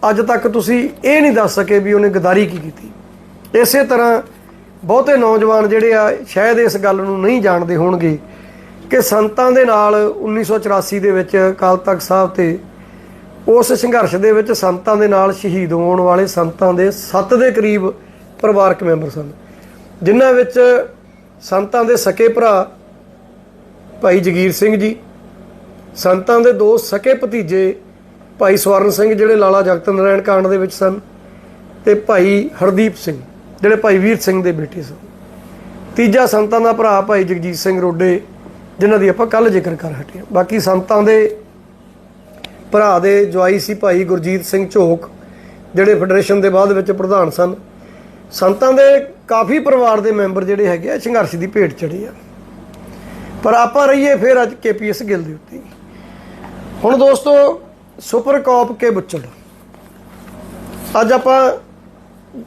ਅੱਜ ਤੱਕ ਤੁਸੀਂ ਇਹ ਨਹੀਂ ਦੱਸ ਸਕੇ ਵੀ ਉਹਨੇ ਗਦਾਰੀ ਕੀ ਕੀਤੀ। ਇਸੇ ਤਰ੍ਹਾਂ ਬਹੁਤੇ ਨੌਜਵਾਨ ਜਿਹੜੇ ਆ, ਸ਼ਾਇਦ ਇਸ ਗੱਲ ਨੂੰ ਨਹੀਂ ਜਾਣਦੇ ਹੋਣਗੇ ਕਿ ਸੰਤਾਂ ਦੇ ਨਾਲ 1984 ਦੇ ਵਿੱਚ ਅਕਾਲ ਤਖਤ ਸਾਹਿਬ ਤੇ ਉਸ ਸੰਘਰਸ਼ ਦੇ ਵਿੱਚ ਸੰਤਾਂ ਦੇ ਨਾਲ ਸ਼ਹੀਦ ਹੋਣ ਵਾਲੇ ਸੰਤਾਂ ਦੇ 7 ਦੇ ਕਰੀਬ ਪਰਿਵਾਰਕ ਮੈਂਬਰ ਸਨ, ਜਿਨ੍ਹਾਂ ਵਿੱਚ ਸੰਤਾਂ ਦੇ ਸਕੇ ਭਰਾ ਭਾਈ ਜਗੀਰ ਸਿੰਘ ਜੀ, ਸੰਤਾਂ ਦੇ ਦੋ ਸਕੇ ਭਤੀਜੇ ਭਾਈ ਸਵਰਨ ਸਿੰਘ, ਜਿਹੜੇ ਲਾਲਾ ਜਗਤ ਨਾਰਾਇਣ ਕਾਂਡ ਦੇ ਵਿੱਚ ਸਨ, ਤੇ ਭਾਈ ਹਰਦੀਪ ਸਿੰਘ। ਜਿਹੜੇ ਭਾਈ ਵੀਰ ਸਿੰਘ ਦੇ ਬੇਟੇ ਸਨ। ਤੀਜਾ ਸੰਤਾਂ ਦਾ ਭਰਾ ਭਾਈ ਜਗਜੀਤ ਸਿੰਘ ਰੋਡੇ, ਜਿਨ੍ਹਾਂ ਦੀ ਆਪਾਂ ਕੱਲ ਜ਼ਿਕਰ ਕਰ ਹਟੇ ਬਾਕੀ ਸੰਤਾਂ ਦੇ ਭਰਾ ਦੇ ਜਵਾਈ ਸੀ ਭਾਈ ਗੁਰਜੀਤ ਸਿੰਘ ਝੋਕ, ਜਿਹੜੇ ਫੈਡਰੇਸ਼ਨ ਦੇ ਬਾਅਦ ਵਿੱਚ ਪ੍ਰਧਾਨ ਸਨ। ਸੰਤਾਂ ਦੇ ਕਾਫੀ ਪਰਿਵਾਰ ਦੇ ਮੈਂਬਰ ਜਿਹੜੇ ਹੈਗੇ ਆ, ਸੰਘਰਸ਼ ਦੀ ਭੇਟ ਚੜੇ ਆ। ਪਰ ਆਪਾਂ ਰਹੀਏ ਫਿਰ ਅੱਜ ਕੇਪੀਐਸ ਗਿੱਲ ਦੇ ਉੱਤੇ। ਹੁਣ ਦੋਸਤੋ ਸੁਪਰ ਕਾਪ ਕੇ ਬੁੱਚੜ। ਅੱਜ ਆਪਾਂ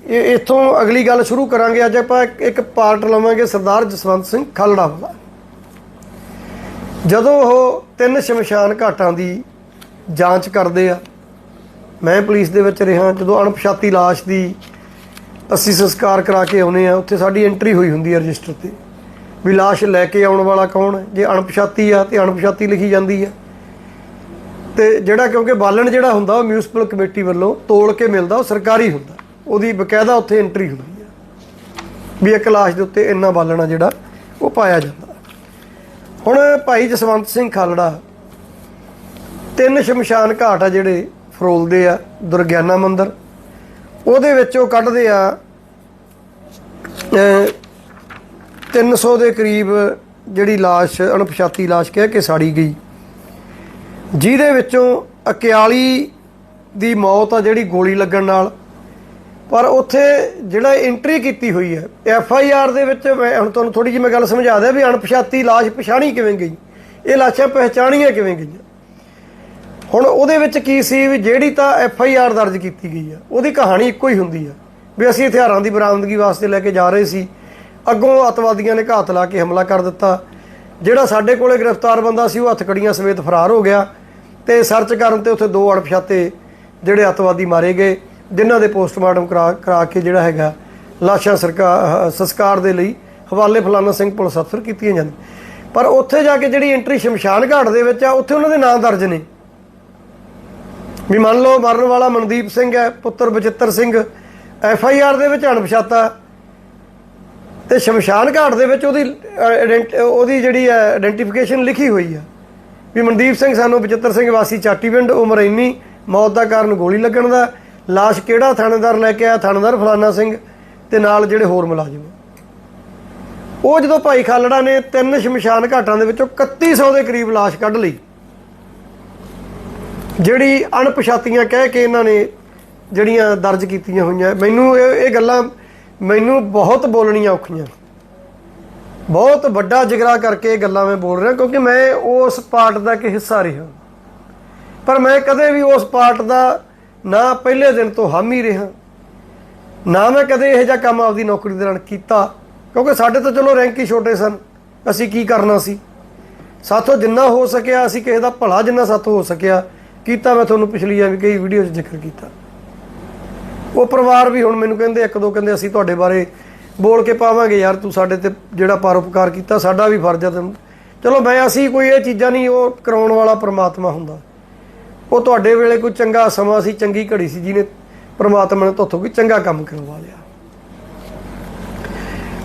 ਇੱਥੋਂ ਅਗਲੀ ਗੱਲ ਸ਼ੁਰੂ ਕਰਾਂਗੇ। ਅੱਜ ਆਪਾਂ ਇੱਕ- ਇੱਕ ਪਾਰਟ ਲਵਾਂਗੇ ਸਰਦਾਰ ਜਸਵੰਤ ਸਿੰਘ ਖਾਲੜਾ ਵਾਲਾ। ਜਦੋਂ ਉਹ ਤਿੰਨ ਸ਼ਮਸ਼ਾਨ ਘਾਟਾਂ ਦੀ ਜਾਂਚ ਕਰਦੇ ਆ, ਮੈਂ ਪੁਲਿਸ ਦੇ ਵਿੱਚ ਰਿਹਾ, ਜਦੋਂ ਅਣਪਛਾਤੀ ਲਾਸ਼ ਦੀ ਅਸੀਂ ਸੰਸਕਾਰ ਕਰਾ ਕੇ ਆਉਨੇ ਆ, ਉੱਥੇ ਸਾਡੀ ਐਂਟਰੀ ਹੋਈ ਹੁੰਦੀ ਹੈ ਰਜਿਸਟਰ ਤੇ, ਵੀ ਲਾਸ਼ ਲੈ ਕੇ ਆਉਣ ਵਾਲਾ ਕੌਣ ਹੈ? ਜੇ ਅਣਪਛਾਤੀ ਆ, ਤੇ ਅਣਪਛਾਤੀ ਲਿਖੀ ਜਾਂਦੀ ਆ। ਤੇ ਜਿਹੜਾ ਕਿਉਂਕਿ ਬਾਲਣ ਜਿਹੜਾ ਹੁੰਦਾ, ਉਹ ਮਿਊਨਿਸਪਲ ਕਮੇਟੀ ਵੱਲੋਂ ਤੋੜ ਕੇ ਮਿਲਦਾ, ਉਹ ਸਰਕਾਰੀ ਹੁੰਦਾ। ਉਹਦੀ ਬਕਾਇਦਾ ਉੱਥੇ ਐਂਟਰੀ ਹੁੰਦੀ ਹੈ ਵੀ ਇੱਕ ਲਾਸ਼ ਦੇ ਉੱਤੇ ਇੰਨਾ ਬਾਲਣਾ ਜਿਹੜਾ ਉਹ ਪਾਇਆ ਜਾਂਦਾ। ਹੁਣ ਭਾਈ ਜਸਵੰਤ ਸਿੰਘ ਖਾਲੜਾ ਤਿੰਨ ਸ਼ਮਸ਼ਾਨ ਘਾਟ ਆ ਜਿਹੜੇ ਫਰੋਲਦੇ ਆ ਦੁਰਗਿਆਨਾ ਮੰਦਿਰ। ਉਹਦੇ ਵਿੱਚੋਂ ਕੱਢਦੇ ਆ ਅਹ, 300 ਦੇ ਕਰੀਬ ਜਿਹੜੀ ਲਾਸ਼ ਅਣਪਛਾਤੀ ਲਾਸ਼ ਕਹਿ ਕੇ ਸਾੜੀ ਗਈ। ਜਿਹਦੇ ਵਿੱਚੋਂ 41 ਦੀ ਮੌਤ ਆ ਜਿਹੜੀ ਗੋਲੀ ਲੱਗਣ ਨਾਲ। ਪਰ ਉੱਥੇ ਜਿਹੜਾ ਐਂਟਰੀ ਕੀਤੀ ਹੋਈ ਹੈ ਐਫ ਆਈ ਆਰ ਦੇ ਵਿੱਚ ਮੈਂ ਹੁਣ ਤੁਹਾਨੂੰ ਥੋੜੀ ਜਿਹੀ ਮੈਂ ਗੱਲ ਸਮਝਾ ਦਿਆਂ ਵੀ ਅਣਪਛਾਤੀ ਲਾਸ਼ ਪਛਾਣੀ ਕਿਵੇਂ ਗਈ, ਇਹ ਲਾਸ਼ਾਂ ਪਹਿਚਾਣੀਆਂ ਕਿਵੇਂ ਗਈਆਂ। ਹੁਣ ਉਹਦੇ ਵਿੱਚ ਕੀ ਸੀ ਵੀ ਜਿਹੜੀ ਤਾਂ ਐਫ ਆਈ ਆਰ ਦਰਜ ਕੀਤੀ ਗਈ ਆ, ਉਹਦੀ ਕਹਾਣੀ ਇੱਕੋ ਹੀ ਹੁੰਦੀ ਆ, ਵੀ ਅਸੀਂ ਹਥਿਆਰਾਂ ਦੀ ਬਰਾਮਦਗੀ ਵਾਸਤੇ ਲੈ ਕੇ ਜਾ ਰਹੇ ਸੀ, ਅੱਗੋਂ ਅਤਵਾਦੀਆਂ ਨੇ ਘਾਤ ਲਾ ਕੇ ਹਮਲਾ ਕਰ ਦਿੱਤਾ। ਜਿਹੜਾ ਸਾਡੇ ਕੋਲੇ ਗ੍ਰਿਫਤਾਰ ਬੰਦਾ ਸੀ, ਉਹ ਹੱਥਕੜੀਆਂ ਸਮੇਤ ਫਰਾਰ ਹੋ ਗਿਆ ਤੇ ਸਰਚ ਕਰਨ ਤੇ ਉੱਥੇ ਦੋ ਅਣਪਛਾਤੇ ਜਿਹੜੇ ਅਤਵਾਦੀ ਮਾਰੇ ਗਏ। ਜਿਨ੍ਹਾਂ ਦੇ ਪੋਸਟਮਾਰਟਮ ਕਰਾ ਕਰਾ ਕੇ ਜਿਹੜਾ ਹੈਗਾ ਲਾਸ਼ਾਂ ਸਰਕਾਰ ਸੰਸਕਾਰ ਦੇ ਲਈ ਹਵਾਲੇ ਫਲਾਨਾ ਸਿੰਘ ਪੁਲਿਸ ਅਫਸਰ ਕੀਤੀਆਂ ਜਾਂਦੀਆਂ। ਪਰ ਉੱਥੇ ਜਾ ਕੇ ਜਿਹੜੀ ਐਂਟਰੀ ਸ਼ਮਸ਼ਾਨ ਘਾਟ ਦੇ ਵਿੱਚ ਆ, ਉੱਥੇ ਉਹਨਾਂ ਦੇ ਨਾਂ ਦਰਜ ਨੇ। ਵੀ ਮੰਨ ਲਓ ਮਰਨ ਵਾਲਾ ਮਨਦੀਪ ਸਿੰਘ ਹੈ, ਪੁੱਤਰ Bachittar Singh, F I R ਦੇ ਵਿੱਚ ਅਣਪਛਾਤਾ। ਤੇ ਸ਼ਮਸ਼ਾਨ ਘਾਟ ਦੇ ਵਿੱਚ ਉਹਦੀ ਆਇਡੈਂਟ- ਉਹਦੀ ਜਿਹੜੀ ਹੈ ਆਇਡੈਂਟੀਫਿਕੇਸ਼ਨ ਲਿਖੀ ਹੋਈ ਆ। ਵੀ ਮਨਦੀਪ ਸਿੰਘ ਸਾਨੂੰ ਬਚਿੱਤਰ ਸਿੰਘ ਵਾਸੀ ਚਾਟੀ ਪਿੰਡ, ਉਮਰ ਇੰਨੀ, ਮੌਤ ਦਾ ਕਾਰਨ ਗੋਲੀ ਲੱਗਣ ਦਾ ਲਾਸ਼ ਕਿਹੜਾ ਥਾਣੇਦਾਰ ਲੈ ਕੇ ਆਇਆ? ਥਾਣੇਦਾਰ ਫਲਾਨਾ ਸਿੰਘ ਤੇ ਨਾਲ ਜਿਹੜੇ ਹੋਰ ਮੁਲਾਜ਼ਮ ਉਹ ਜਦੋਂ ਭਾਈ ਖਾਲੜਾ ਨੇ ਤਿੰਨ ਸ਼ਮਸ਼ਾਨ ਘਾਟਾਂ ਦੇ ਵਿੱਚੋਂ 3100 ਦੇ ਕਰੀਬ ਲਾਸ਼ ਕੱਢ ਲਈ, ਜਿਹੜੀ ਅਣਪਛਾਤੀਆਂ ਕਹਿ ਕੇ ਇਹਨਾਂ ਨੇ ਜਿਹੜੀਆਂ ਦਰਜ ਕੀਤੀਆਂ ਹੋਈਆਂ, ਮੈਨੂੰ ਇਹ ਇਹ ਗੱਲਾਂ ਮੈਨੂੰ ਬਹੁਤ ਬੋਲਣੀਆਂ ਔਖੀਆਂ। ਬਹੁਤ ਵੱਡਾ ਜਿਗਰਾ ਕਰਕੇ ਇਹ ਗੱਲਾਂ ਮੈਂ ਬੋਲ ਰਿਹਾ, ਕਿਉਂਕਿ ਮੈਂ ਉਸ ਪਾਰਟ ਦਾ ਇੱਕ ਹਿੱਸਾ ਰਿਹਾ। ਪਰ ਮੈਂ ਕਦੇ ਵੀ ਉਸ ਪਾਰਟ ਦਾ ਨਾ ਪਹਿਲੇ ਦਿਨ ਤੋਂ ਹਾਮੀ ਰਿਹਾ। ਨਾ ਮੈਂ ਕਦੇ ਇਹੋ ਜਿਹਾ ਕੰਮ ਆਪਦੀ ਨੌਕਰੀ ਦੌਰਾਨ ਕੀਤਾ, ਕਿਉਂਕਿ ਸਾਡੇ ਤੋਂ ਚਲੋ ਰੈਂਕ ਹੀ ਛੋਟੇ ਸਨ। ਅਸੀਂ ਕੀ ਕਰਨਾ ਸੀ? ਸਾਥੋਂ ਜਿੰਨਾ ਹੋ ਸਕਿਆ, ਅਸੀਂ ਕਿਸੇ ਦਾ ਭਲਾ ਜਿੰਨਾ ਸਾਥੋਂ ਹੋ ਸਕਿਆ, ਕੀਤਾ ਮੈਂ ਤੁਹਾਨੂੰ ਪਿਛਲੀ ਵੀ ਕਈ ਵੀਡੀਓ 'ਚ ਜ਼ਿਕਰ ਕੀਤਾ। ਉਹ ਪਰਿਵਾਰ ਵੀ ਹੁਣ ਮੈਨੂੰ ਕਹਿੰਦੇ, ਇੱਕ ਦੋ ਕਹਿੰਦੇ, ਅਸੀਂ ਤੁਹਾਡੇ ਬਾਰੇ ਬੋਲ ਕੇ ਪਾਵਾਂਗੇ, ਯਾਰ ਤੂੰ ਸਾਡੇ ਤੇ ਜਿਹੜਾ ਪਰਉਪਕਾਰ ਕੀਤਾ, ਸਾਡਾ ਵੀ ਫਰਜ਼ ਹੈ ਤੈਨੂੰ। ਚਲੋ ਮੈਂ ਅਸੀਂ ਕੋਈ ਇਹ ਚੀਜ਼ਾਂ ਨਹੀਂ, ਉਹ ਕਰਾਉਣ ਵਾਲਾ ਪ੍ਰਮਾਤਮਾ ਹੁੰਦਾ। ਉਹ ਤੁਹਾਡੇ ਵੇਲੇ ਕੋਈ ਚੰਗਾ ਸਮਾਂ ਸੀ, ਚੰਗੀ ਘੜੀ ਸੀ ਜਿਹਨੇ ਪ੍ਰਮਾਤਮਾ ਨੇ ਤੁਹਾਥੋਂ ਕੋਈ ਚੰਗਾ ਕੰਮ ਕਰਵਾ ਲਿਆ।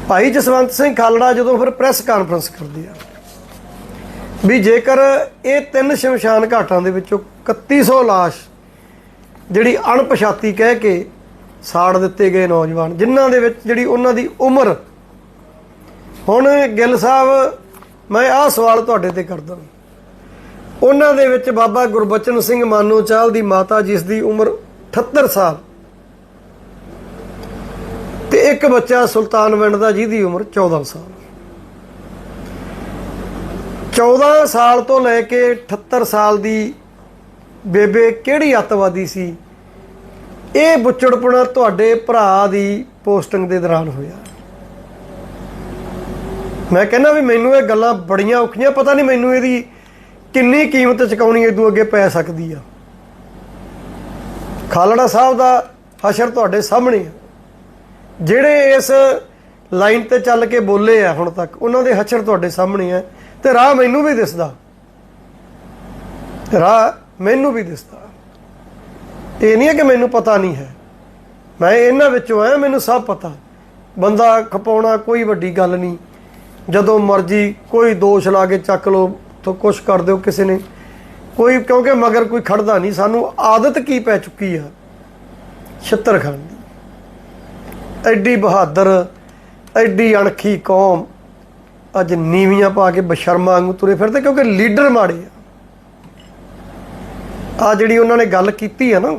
ਭਾਈ ਜਸਵੰਤ ਸਿੰਘ ਖਾਲੜਾ ਜਦੋਂ ਫਿਰ ਪ੍ਰੈਸ ਕਾਨਫਰੰਸ ਕਰਦੇ ਆ, ਵੀ ਜੇਕਰ ਇਹ ਤਿੰਨ ਸ਼ਮਸ਼ਾਨ ਘਾਟਾਂ ਦੇ ਵਿੱਚੋਂ 3100 ਲਾਸ਼ ਜਿਹੜੀ ਅਣਪਛਾਤੀ ਕਹਿ ਕੇ ਸਾੜ ਦਿੱਤੇ ਗਏ ਨੌਜਵਾਨ, ਜਿਨ੍ਹਾਂ ਦੇ ਵਿੱਚ ਜਿਹੜੀ ਉਹਨਾਂ ਦੀ ਉਮਰ, ਹੁਣ ਗਿੱਲ ਸਾਹਿਬ, ਮੈਂ ਆਹ ਸਵਾਲ ਤੁਹਾਡੇ ਤੇ ਕਰਦਾ ਉਹਨਾਂ ਦੇ ਵਿੱਚ ਬਾਬਾ ਗੁਰਬਚਨ ਸਿੰਘ ਮਾਨੋਚਾਲ ਦੀ ਮਾਤਾ, ਜਿਸ ਦੀ ਉਮਰ 78 ਸਾਲ ਇੱਕ ਬੱਚਾ ਸੁਲਤਾਨਵਿੰਡ ਦਾ, ਜਿਹਦੀ ਉਮਰ 14 ਸਾਲ। 14 ਸਾਲ ਤੋਂ ਲੈ ਕੇ 78 ਸਾਲ ਦੀ ਬੇਬੇ ਕਿਹੜੀ ਅੱਤਵਾਦੀ ਸੀ? ਇਹ ਬੁੱਚੜਪਣਾ ਤੁਹਾਡੇ ਭਰਾ ਦੀ ਪੋਸਟਿੰਗ ਦੇ ਦੌਰਾਨ ਹੋਇਆ। ਮੈਂ ਕਹਿੰਦਾ ਵੀ ਮੈਨੂੰ ਇਹ ਗੱਲਾਂ ਬੜੀਆਂ ਔਖੀਆਂ, ਪਤਾ ਨਹੀਂ ਮੈਨੂੰ ਇਹਦੀ ਕਿੰਨੀ ਕੀਮਤ ਚੁਕਾਉਣੀ ਇਦੋਂ ਅੱਗੇ ਪੈ ਸਕਦੀ ਆ? ਖਾਲੜਾ ਸਾਹਿਬ ਦਾ ਹਸ਼ਰ ਤੁਹਾਡੇ ਸਾਹਮਣੇ ਆ। ਜਿਹੜੇ ਇਸ ਲਾਈਨ ਤੇ ਚੱਲ ਕੇ ਬੋਲੇ ਆ ਹੁਣ ਤੱਕ, ਉਹਨਾਂ ਦੇ ਹਸ਼ਰ ਤੁਹਾਡੇ ਸਾਹਮਣੇ ਆ ਤੇ ਰਾਹ ਮੈਨੂੰ ਵੀ ਦਿਸਦਾ। ਰਾਹ ਮੈਨੂੰ ਵੀ ਦਿਸਦਾ। ਇਹ ਨਹੀਂ ਹੈ ਕਿ ਮੈਨੂੰ ਪਤਾ ਨਹੀਂ ਹੈ। ਮੈਂ ਇਹਨਾਂ ਵਿੱਚੋਂ ਆਇਆ, ਮੈਨੂੰ ਸਭ ਪਤਾ। ਬੰਦਾ ਖਪਾਉਣਾ ਕੋਈ ਵੱਡੀ ਗੱਲ ਨਹੀਂ। ਜਦੋਂ ਮਰਜ਼ੀ ਕੋਈ ਦੋਸ਼ ਲਾ ਕੇ ਚੱਕ ਲੋ ਤਾਂ ਕੁਛ ਕਰ ਦਿਓ ਕਿਸੇ ਨੇ। ਕੋਈ ਕਿਉਂਕਿ ਮਗਰ ਕੋਈ ਖੜਦਾ ਨਹੀਂ। ਸਾਨੂੰ ਆਦਤ ਕੀ ਪੈ ਚੁੱਕੀ ਆ? ਛਿੱਤਰ ਖਾਣ ਦੀ। ਐਡੀ ਬਹਾਦਰ, ਐਡੀ ਅਣਖੀ ਕੌਮ ਅੱਜ ਨੀਵੀਆਂ ਪਾ ਕੇ ਬਸ਼ਰਮਾ ਵਾਂਗੂ ਤੁਰੇ ਫਿਰਦੇ, ਕਿਉਂਕਿ ਲੀਡਰ ਮਾੜੇ ਆ। ਆ ਜਿਹੜੀ ਉਹਨਾਂ ਨੇ ਗੱਲ ਕੀਤੀ ਆ ਨਾ,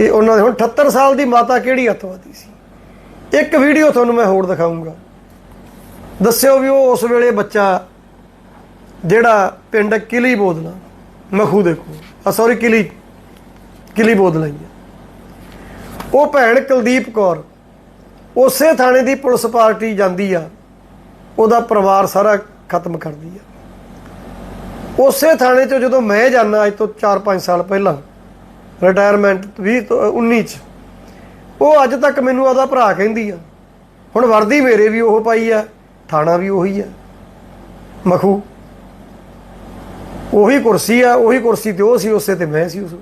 ਇਹ ਉਹਨਾਂ ਦੇ ਹੁਣ 78 ਸਾਲ ਦੀ ਮਾਤਾ ਕਿਹੜੀ ਅੱਤਵਾਦੀ ਸੀ? ਇੱਕ ਵੀਡੀਓ ਤੁਹਾਨੂੰ ਮੈਂ ਹੋਰ ਦਿਖਾਉਂਗਾ ਦੱਸਿਓ ਵੀ ਉਹ ਉਸ ਵੇਲੇ ਬੱਚਾ ਜਿਹੜਾ ਪਿੰਡ ਕਿਲੀ ਬੋਦਲਾ, ਮਖੂ ਦੇ ਕੋਲ। ਆ ਸੌਰੀ ਕਿਲੀ ਕਿਲੀ ਬੋਦਲਾ ਹੀ ਆ ਉਹ ਭੈਣ ਕੁਲਦੀਪ ਕੌਰ, ਉਸੇ ਥਾਣੇ ਦੀ ਪੁਲਿਸ ਪਾਰਟੀ ਜਾਂਦੀ ਆ, ਉਹਦਾ ਪਰਿਵਾਰ ਸਾਰਾ ਖਤਮ ਕਰਦੀ ਆ। ਉਸੇ ਥਾਣੇ 'ਚ ਜਦੋਂ ਮੈਂ ਜਾਣਾ ਅੱਜ ਤੋਂ 4-5 ਸਾਲ ਪਹਿਲਾਂ ਰਿਟਾਇਰਮੈਂਟ 20 ਤੋਂ 19 ਚ, ਉਹ ਅੱਜ ਤੱਕ ਮੈਨੂੰ ਉਹਦਾ ਭਰਾ ਕਹਿੰਦੀ ਆ। ਹੁਣ ਵਰਦੀ ਮੇਰੇ ਵੀ ਉਹ ਪਾਈ ਆ, ਥਾਣਾ ਵੀ ਉਹੀ ਆ, ਮਖੂ। ਉਹੀ ਕੁਰਸੀ ਆ, ਉਹੀ ਕੁਰਸੀ ਤੇ ਉਹ ਸੀ, ਉਸੇ ਤੇ ਮੈਂ ਸੀ ਉਸ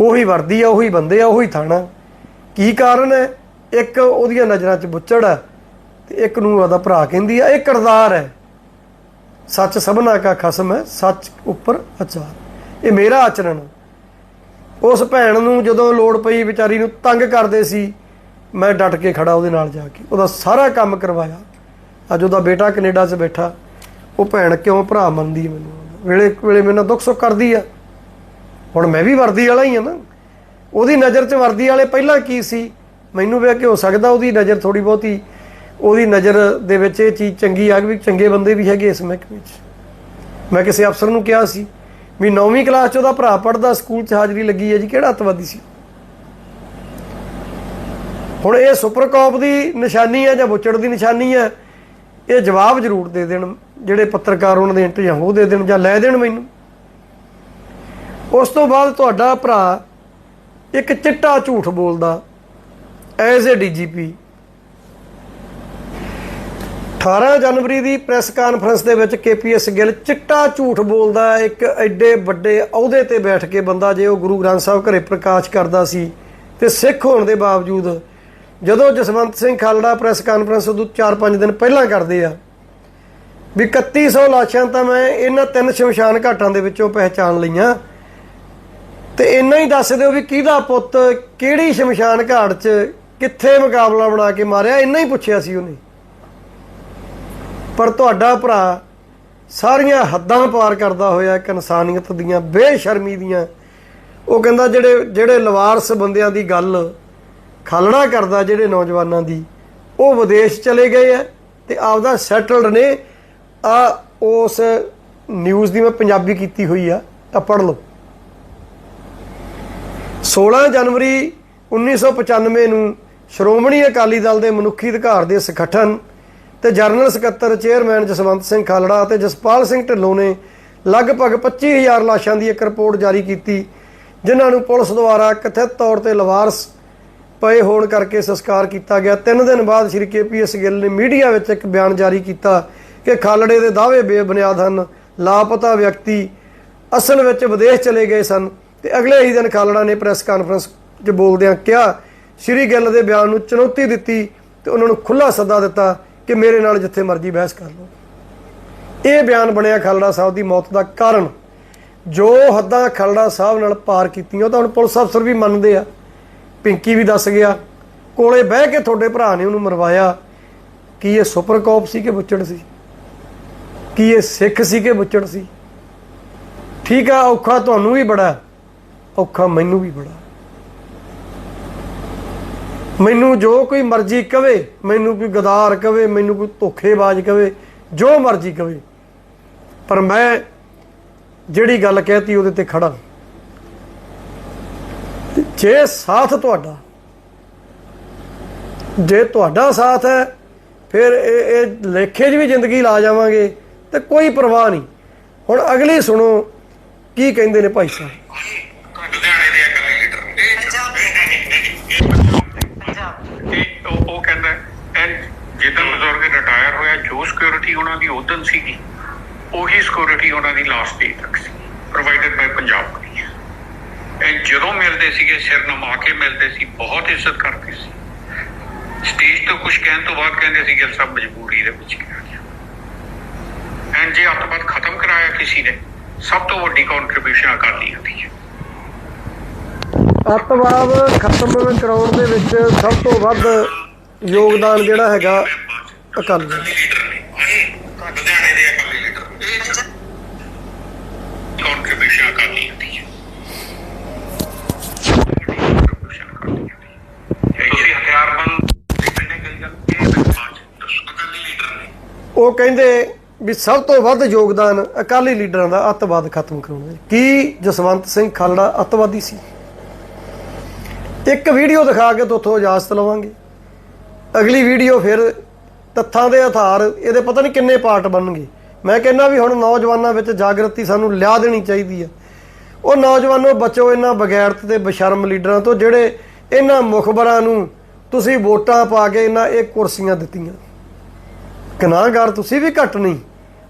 ਉਹੀ ਵਰਦੀ ਆ, ਉਹੀ ਬੰਦੇ ਆ, ਉਹੀ ਥਾਣਾ। ਕੀ ਕਾਰਨ ਹੈ? ਇੱਕ ਉਹਦੀਆਂ ਨਜ਼ਰਾਂ 'ਚ ਬੁੱਚੜ ਆ ਤੇ ਇੱਕ ਨੂੰ ਉਹਦਾ ਭਰਾ ਕਹਿੰਦੀ ਆ ਇਹ ਕਿਰਦਾਰ ਹੈ। ਸੱਚ ਸਭਨਾ ਕਾ ਖਸਮ ਹੈ, ਸੱਚ ਉੱਪਰ ਅਚਾਰ। ਇਹ ਮੇਰਾ ਆਚਰਣ ਉਸ ਭੈਣ ਨੂੰ ਜਦੋਂ ਲੋੜ ਪਈ, ਵਿਚਾਰੀ ਨੂੰ ਤੰਗ ਕਰਦੇ ਸੀ, ਮੈਂ ਡਟ ਕੇ ਖੜਾ ਉਹਦੇ ਨਾਲ ਜਾ ਕੇ। ਉਹਦਾ ਸਾਰਾ ਕੰਮ ਕਰਵਾਇਆ। ਅੱਜ ਉਹਦਾ ਬੇਟਾ ਕੈਨੇਡਾ 'ਚ ਬੈਠਾ। ਉਹ ਭੈਣ ਕਿਉਂ ਭਰਾ ਮੰਨਦੀ ਹੈ ਮੈਨੂੰ? ਵੇਲੇ ਵੇਲੇ ਮੇਰੇ ਨਾਲ ਦੁੱਖ ਸੁੱਖ ਕਰਦੀ ਆ। ਹੁਣ ਮੈਂ ਵੀ ਵਰਦੀ ਵਾਲਾ ਹੀ ਆ ਨਾ। ਉਹਦੀ ਨਜ਼ਰ 'ਚ ਵਰਦੀ ਵਾਲੇ ਪਹਿਲਾਂ ਕੀ ਸੀ? ਮੈਨੂੰ ਵੇਖ ਕੇ ਹੋ ਸਕਦਾ ਉਹਦੀ ਨਜ਼ਰ ਥੋੜੀ ਬਹੁਤੀ, ਉਹਦੀ ਨਜ਼ਰ ਦੇ ਵਿੱਚ ਇਹ ਚੀਜ਼ ਚੰਗੀ ਆ ਗਈ ਵੀ ਚੰਗੇ ਬੰਦੇ ਵੀ ਹੈਗੇ ਇਸ ਮਹਿਕਮੇ 'ਚ। ਮੈਂ ਕਿਸੇ ਅਫਸਰ ਨੂੰ ਕਿਹਾ ਸੀ ਵੀ 9ਵੀਂ ਕਲਾਸ 'ਚ ਉਹਦਾ ਭਰਾ ਪੜਦਾ ਸਕੂਲ 'ਚ ਹਾਜ਼ਰੀ ਲੱਗੀ ਹੈ ਜੀ, ਕਿਹੜਾ ਅੱਤਵਾਦੀ ਸੀ? ਹੁਣ ਇਹ ਸੁਪਰ ਕੌਪ ਦੀ ਨਿਸ਼ਾਨੀ ਹੈ ਜਾਂ ਬੁੱਚੜ ਦੀ ਨਿਸ਼ਾਨੀ ਹੈ ਇਹ ਜਵਾਬ ਜ਼ਰੂਰ ਦੇ ਦੇਣ, ਜਿਹੜੇ ਪੱਤਰਕਾਰ ਉਹਨਾਂ ਦੇ ਇੰਟਰਵਿਊ ਉਹ ਦੇ ਦੇਣ ਜਾਂ ਲੈ ਦੇਣ ਮੈਨੂੰ। ਉਸ ਤੋਂ ਬਾਅਦ ਤੁਹਾਡਾ ਭਰਾ ਇੱਕ ਚਿੱਟਾ ਝੂਠ ਬੋਲਦਾ ਐਜ਼ ਏ ਡੀਜੀਪੀ 18 ਜਨਵਰੀ ਦੀ ਪ੍ਰੈਸ ਕਾਨਫਰੰਸ ਦੇ ਵਿੱਚ ਕੇਪੀਐਸ ਗਿੱਲ ਚਿੱਟਾ ਝੂਠ ਬੋਲਦਾ, ਇੱਕ ਐਡੇ ਵੱਡੇ ਅਹੁਦੇ ਤੇ ਬੈਠ ਕੇ ਬੰਦਾ ਜੇ ਉਹ ਗੁਰੂ ਗ੍ਰੰਥ ਸਾਹਿਬ ਘਰੇ ਪ੍ਰਕਾਸ਼ ਕਰਦਾ ਸੀ ਤੇ ਸਿੱਖ ਹੋਣ ਦੇ ਬਾਵਜੂਦ ਜਦੋਂ ਜਸਵੰਤ ਸਿੰਘ ਖਾਲੜਾ ਪ੍ਰੈਸ ਕਾਨਫਰੰਸ ਤੋਂ 4-5 ਦਿਨ ਪਹਿਲਾਂ ਕਰਦੇ ਆ, ਵੀ 3100 ਲਾਸ਼ਾਂ ਤਾਂ ਮੈਂ ਇਹਨਾਂ ਤਿੰਨ ਸ਼ਮਸ਼ਾਨ ਘਾਟਾਂ ਦੇ ਵਿੱਚੋਂ ਪਹਿਚਾਨ ਲਈਆਂ। ਤੇ ਇੰਨਾ ਹੀ ਦੱਸ ਦਿਓ ਵੀ ਕਿਹਦਾ ਪੁੱਤ ਕਿਹੜੀ ਸ਼ਮਸ਼ਾਨ ਘਾਟ 'ਚ ਕਿੱਥੇ ਮੁਕਾਬਲਾ ਬਣਾ ਕੇ ਮਾਰਿਆ, ਇੰਨਾ ਹੀ ਪੁੱਛਿਆ ਸੀ ਉਹਨੇ। ਪਰ ਤੁਹਾਡਾ ਭਰਾ ਸਾਰੀਆਂ ਹੱਦਾਂ ਪਾਰ ਕਰਦਾ ਹੋਇਆ, ਇੱਕ ਇਨਸਾਨੀਅਤ ਦੀਆਂ, ਬੇਸ਼ਰਮੀ ਦੀਆਂ। ਉਹ ਕਹਿੰਦਾ ਜਿਹੜੇ ਜਿਹੜੇ ਲਵਾਰਸ ਬੰਦਿਆਂ ਦੀ ਗੱਲ ਖਾਲੜਾ ਕਰਦਾ ਜਿਹੜੇ ਨੌਜਵਾਨਾਂ ਦੀ। ਉਹ ਵਿਦੇਸ਼ ਚਲੇ ਗਏ ਆ ਤੇ ਆਪਦਾ ਸੈਟਲਡ ਨੇ। ਆ ਉਸ ਨਿਊਜ਼ ਦੀ ਮੈਂ ਪੰਜਾਬੀ ਕੀਤੀ ਹੋਈ ਆ, ਤਾਂ ਪੜ੍ਹ ਲਓ। 16 ਜਨਵਰੀ 1995 ਨੂੰ ਸ਼੍ਰੋਮਣੀ ਅਕਾਲੀ ਦਲ ਦੇ ਮਨੁੱਖੀ ਅਧਿਕਾਰ ਦੇ ਸੰਗਠਨ ਤੇ ਜਨਰਲ ਸਕੱਤਰ ਚੇਅਰਮੈਨ ਜਸਵੰਤ ਸਿੰਘ ਖਾਲੜਾ ਅਤੇ ਜਸਪਾਲ ਸਿੰਘ ਢਿੱਲੋਂ ਨੇ ਲਗਭਗ 25000 ਲਾਸ਼ਾਂ ਦੀ ਇੱਕ ਰਿਪੋਰਟ ਜਾਰੀ ਕੀਤੀ, ਜਿਨ੍ਹਾਂ ਨੂੰ ਪੁਲਿਸ ਦੁਆਰਾ ਕਥਿਤ ਤੌਰ ਤੇ ਲਵਾਰਸ ਪਏ ਹੋਣ ਕਰਕੇ ਸੰਸਕਾਰ ਕੀਤਾ ਗਿਆ। ਤਿੰਨ ਦਿਨ ਬਾਅਦ ਸ਼੍ਰੀ ਕੇਪੀਐਸ ਗਿੱਲ ਨੇ ਮੀਡੀਆ ਵਿੱਚ ਇੱਕ ਬਿਆਨ ਜਾਰੀ ਕੀਤਾ ਕਿ ਖਾਲੜੇ ਦੇ ਦਾਅਵੇ ਬੇਬੁਨਿਆਦ ਹਨ। ਲਾਪਤਾ ਵਿਅਕਤੀ ਅਸਲ ਵਿੱਚ ਵਿਦੇਸ਼ ਚਲੇ ਗਏ ਸਨ ਤੇ ਅਗਲੇ ਹੀ ਦਿਨ ਖਾਲੜਾ ਨੇ ਪ੍ਰੈਸ ਕਾਨਫਰੰਸ 'ਚ ਬੋਲਦਿਆਂ ਕਿਹਾ, ਸ਼੍ਰੀ ਗਿੱਲ ਦੇ ਬਿਆਨ ਨੂੰ ਚੁਣੌਤੀ ਦਿੱਤੀ ਤੇ ਉਹਨਾਂ ਨੂੰ ਖੁੱਲਾ ਸੱਦਾ ਦਿੱਤਾ ਕਿ ਮੇਰੇ ਨਾਲ ਜਿੱਥੇ ਮਰਜ਼ੀ ਬਹਿਸ ਕਰ ਲਓ। ਇਹ ਬਿਆਨ ਬਣਿਆ ਖਾਲੜਾ ਸਾਹਿਬ ਦੀ ਮੌਤ ਦਾ ਕਾਰਨ। ਜੋ ਹੱਦਾਂ ਖਾਲੜਾ ਸਾਹਿਬ ਨਾਲ ਪਾਰ ਕੀਤੀਆਂ ਉਹ ਤਾਂ ਹੁਣ ਪੁਲਿਸ ਅਫਸਰ ਵੀ ਮੰਨਦੇ ਆ। ਪਿੰਕੀ ਵੀ ਦੱਸ ਗਿਆ। ਕੋਲੇ ਬਹਿ ਕੇ ਤੁਹਾਡੇ ਭਰਾ ਨੇ ਉਹਨੂੰ ਮਰਵਾਇਆ। ਕੀ ਇਹ ਸੁਪਰ ਕੌਪ ਸੀ ਕਿ ਬੁੱਚੜ ਸੀ? ਕੀ ਇਹ ਸਿੱਖ ਸੀ ਕਿ ਬੁੱਚੜ ਸੀ? ਠੀਕ ਆ, ਔਖਾ ਤੁਹਾਨੂੰ ਵੀ ਬੜਾ। ਔਖਾ ਮੈਨੂੰ ਵੀ ਬੜਾ। ਮੈਨੂੰ ਜੋ ਕੋਈ ਮਰਜ਼ੀ ਕਵੇ, ਮੈਨੂੰ ਕੋਈ ਗਦਾਰ ਕਵੇ, ਮੈਨੂੰ ਕੋਈ ਧੋਖੇਬਾਜ਼ ਕਵੇ, ਜੋ ਮਰਜ਼ੀ ਕਵੇ। ਪਰ ਮੈਂ ਜਿਹੜੀ ਗੱਲ ਕਹਿਤੀ ਉਹਦੇ ਤੇ ਖੜਾ। ਜੇ ਸਾਥ ਤੁਹਾਡਾ, ਜੇ ਤੁਹਾਡਾ ਸਾਥ ਹੈ, ਫਿਰ ਇਹ ਇਹ ਲੇਖੇ 'ਚ ਵੀ ਜ਼ਿੰਦਗੀ ਲਾ ਜਾਵਾਂਗੇ ਤੇ ਕੋਈ ਪਰਵਾਹ ਨਹੀਂ। ਹੁਣ ਅਗਲੀ ਸੁਣੋ, ਕੀ ਕਹਿੰਦੇ ਨੇ ਭਾਈ ਸਾਹਿਬ? ਉਹ ਕਹਿੰਦਾ ਜਿੱਦਾਂ ਬਜ਼ੁਰਗ ਰਿਟਾਇਰ ਹੋਇਆ, ਜੋ ਸਿਕਿਉਰਿਟੀ ਉਹਨਾਂ ਦੀ ਉਦੋਂ ਸੀਗੀ, ਉਹੀ ਸਿਕਿਉਰਿਟੀ ਉਹਨਾਂ ਦੀ ਲਾਸਟ ਡੇ ਤੱਕ ਸੀ ਪ੍ਰੋਵਾਈਡਡ ਬਾਈ ਪੰਜਾਬ ਪੁਲਿਸ ਜਦੋਂ ਮਿਲਦੇ ਸੀਗੇ, ਸਿਰ ਨਮਾ ਕੇ ਮਿਲਦੇ ਸੀ, ਬਹੁਤ ਇੱਜ਼ਤ ਕਰਦੇ ਸੀ। ਸਟੇਜ ਤੋਂ ਕੁਝ ਕਹਿਣ ਤੋਂ ਬਾਅਦ ਕਹਿੰਦੇ ਸੀ ਕਿ ਸਭ ਮਜਬੂਰੀ ਦੇ ਵਿੱਚ ਕਿਹਾ ਗਿਆ ਐਂਡ ਜੇ ਅੱਤਵਾਦ ਖਤਮ ਕਰਾਇਆ ਕਿਸੇ ਨੇ, ਸਭ ਤੋਂ ਵੱਡੀ ਕੰਟਰੀਬਿਊਸ਼ਨ ਅਕਾਲੀਆਂ ਦੀ ਹੈ। ਅੱਤਵਾਦ ਖਤਮ ਕਰਾਉਣ ਦੇ ਵਿੱਚ ਸਭ ਤੋਂ ਵੱਧ ਯੋਗਦਾਨ ਜਿਹੜਾ ਹੈਗਾ ਅਕਾਲੀ ਦਲ ਦਾ। ਲੀਡਰ ਨੇ ਲੁਧਿਆਣੇ ਦੇ ਅਕਾਲੀ ਲੀਡਰ ਇਹ ਕੰਟਰੀਬਿਊਸ਼ਨ ਅਕਾਲੀ ਦੀ ਹੈ ਤੁਸੀਂ ਹਥਿਆਰਬੰਦ ਕਿੰਨੇ ਕਹੀ ਗੱਲ ਇਹ ਬਾਤ ਦੱਸੋ ਅਕਾਲੀ ਲੀਡਰ ਨੇ ਉਹ ਕਹਿੰਦੇ ਵੀ ਸਭ ਤੋਂ ਵੱਧ ਯੋਗਦਾਨ ਅਕਾਲੀ ਲੀਡਰਾਂ ਦਾ ਅੱਤਵਾਦ ਖਤਮ ਕਰਾਉਣਾ ਵਿੱਚ ਕੀ ਜਸਵੰਤ ਸਿੰਘ ਖਾਲੜਾ ਅੱਤਵਾਦੀ ਸੀ? ਇੱਕ ਵੀਡੀਓ ਦਿਖਾ ਕੇ ਤੋਂ ਇਜਾਜ਼ਤ ਲਵਾਂਗੇ। ਅਗਲੀ ਵੀਡੀਓ ਫਿਰ ਤੱਥਾਂ ਦੇ ਆਧਾਰ, ਇਹਦੇ ਪਤਾ ਨਹੀਂ ਕਿੰਨੇ ਪਾਰਟ ਬਣਨਗੇ। ਮੈਂ ਕਹਿੰਦਾ ਵੀ ਹੁਣ ਨੌਜਵਾਨਾਂ ਵਿੱਚ ਜਾਗਰਤੀ ਸਾਨੂੰ ਲਿਆ ਦੇਣੀ ਚਾਹੀਦੀ ਆ ਉਹ ਨੌਜਵਾਨੋ ਬਚੋ ਇਹਨਾਂ ਬਗੈਰਤ ਤੇ ਬਸ਼ਰਮ ਲੀਡਰਾਂ ਤੋਂ ਜਿਹੜੇ ਇਹਨਾਂ ਮੁਖਬਰਾਂ ਨੂੰ ਤੁਸੀਂ ਵੋਟਾਂ ਪਾ ਕੇ ਇਹਨਾਂ ਇਹ ਕੁਰਸੀਆਂ ਦਿੱਤੀਆਂ। ਗੁਨਾਹਗਾਰ ਤੁਸੀਂ ਵੀ ਘੱਟ ਨਹੀਂ,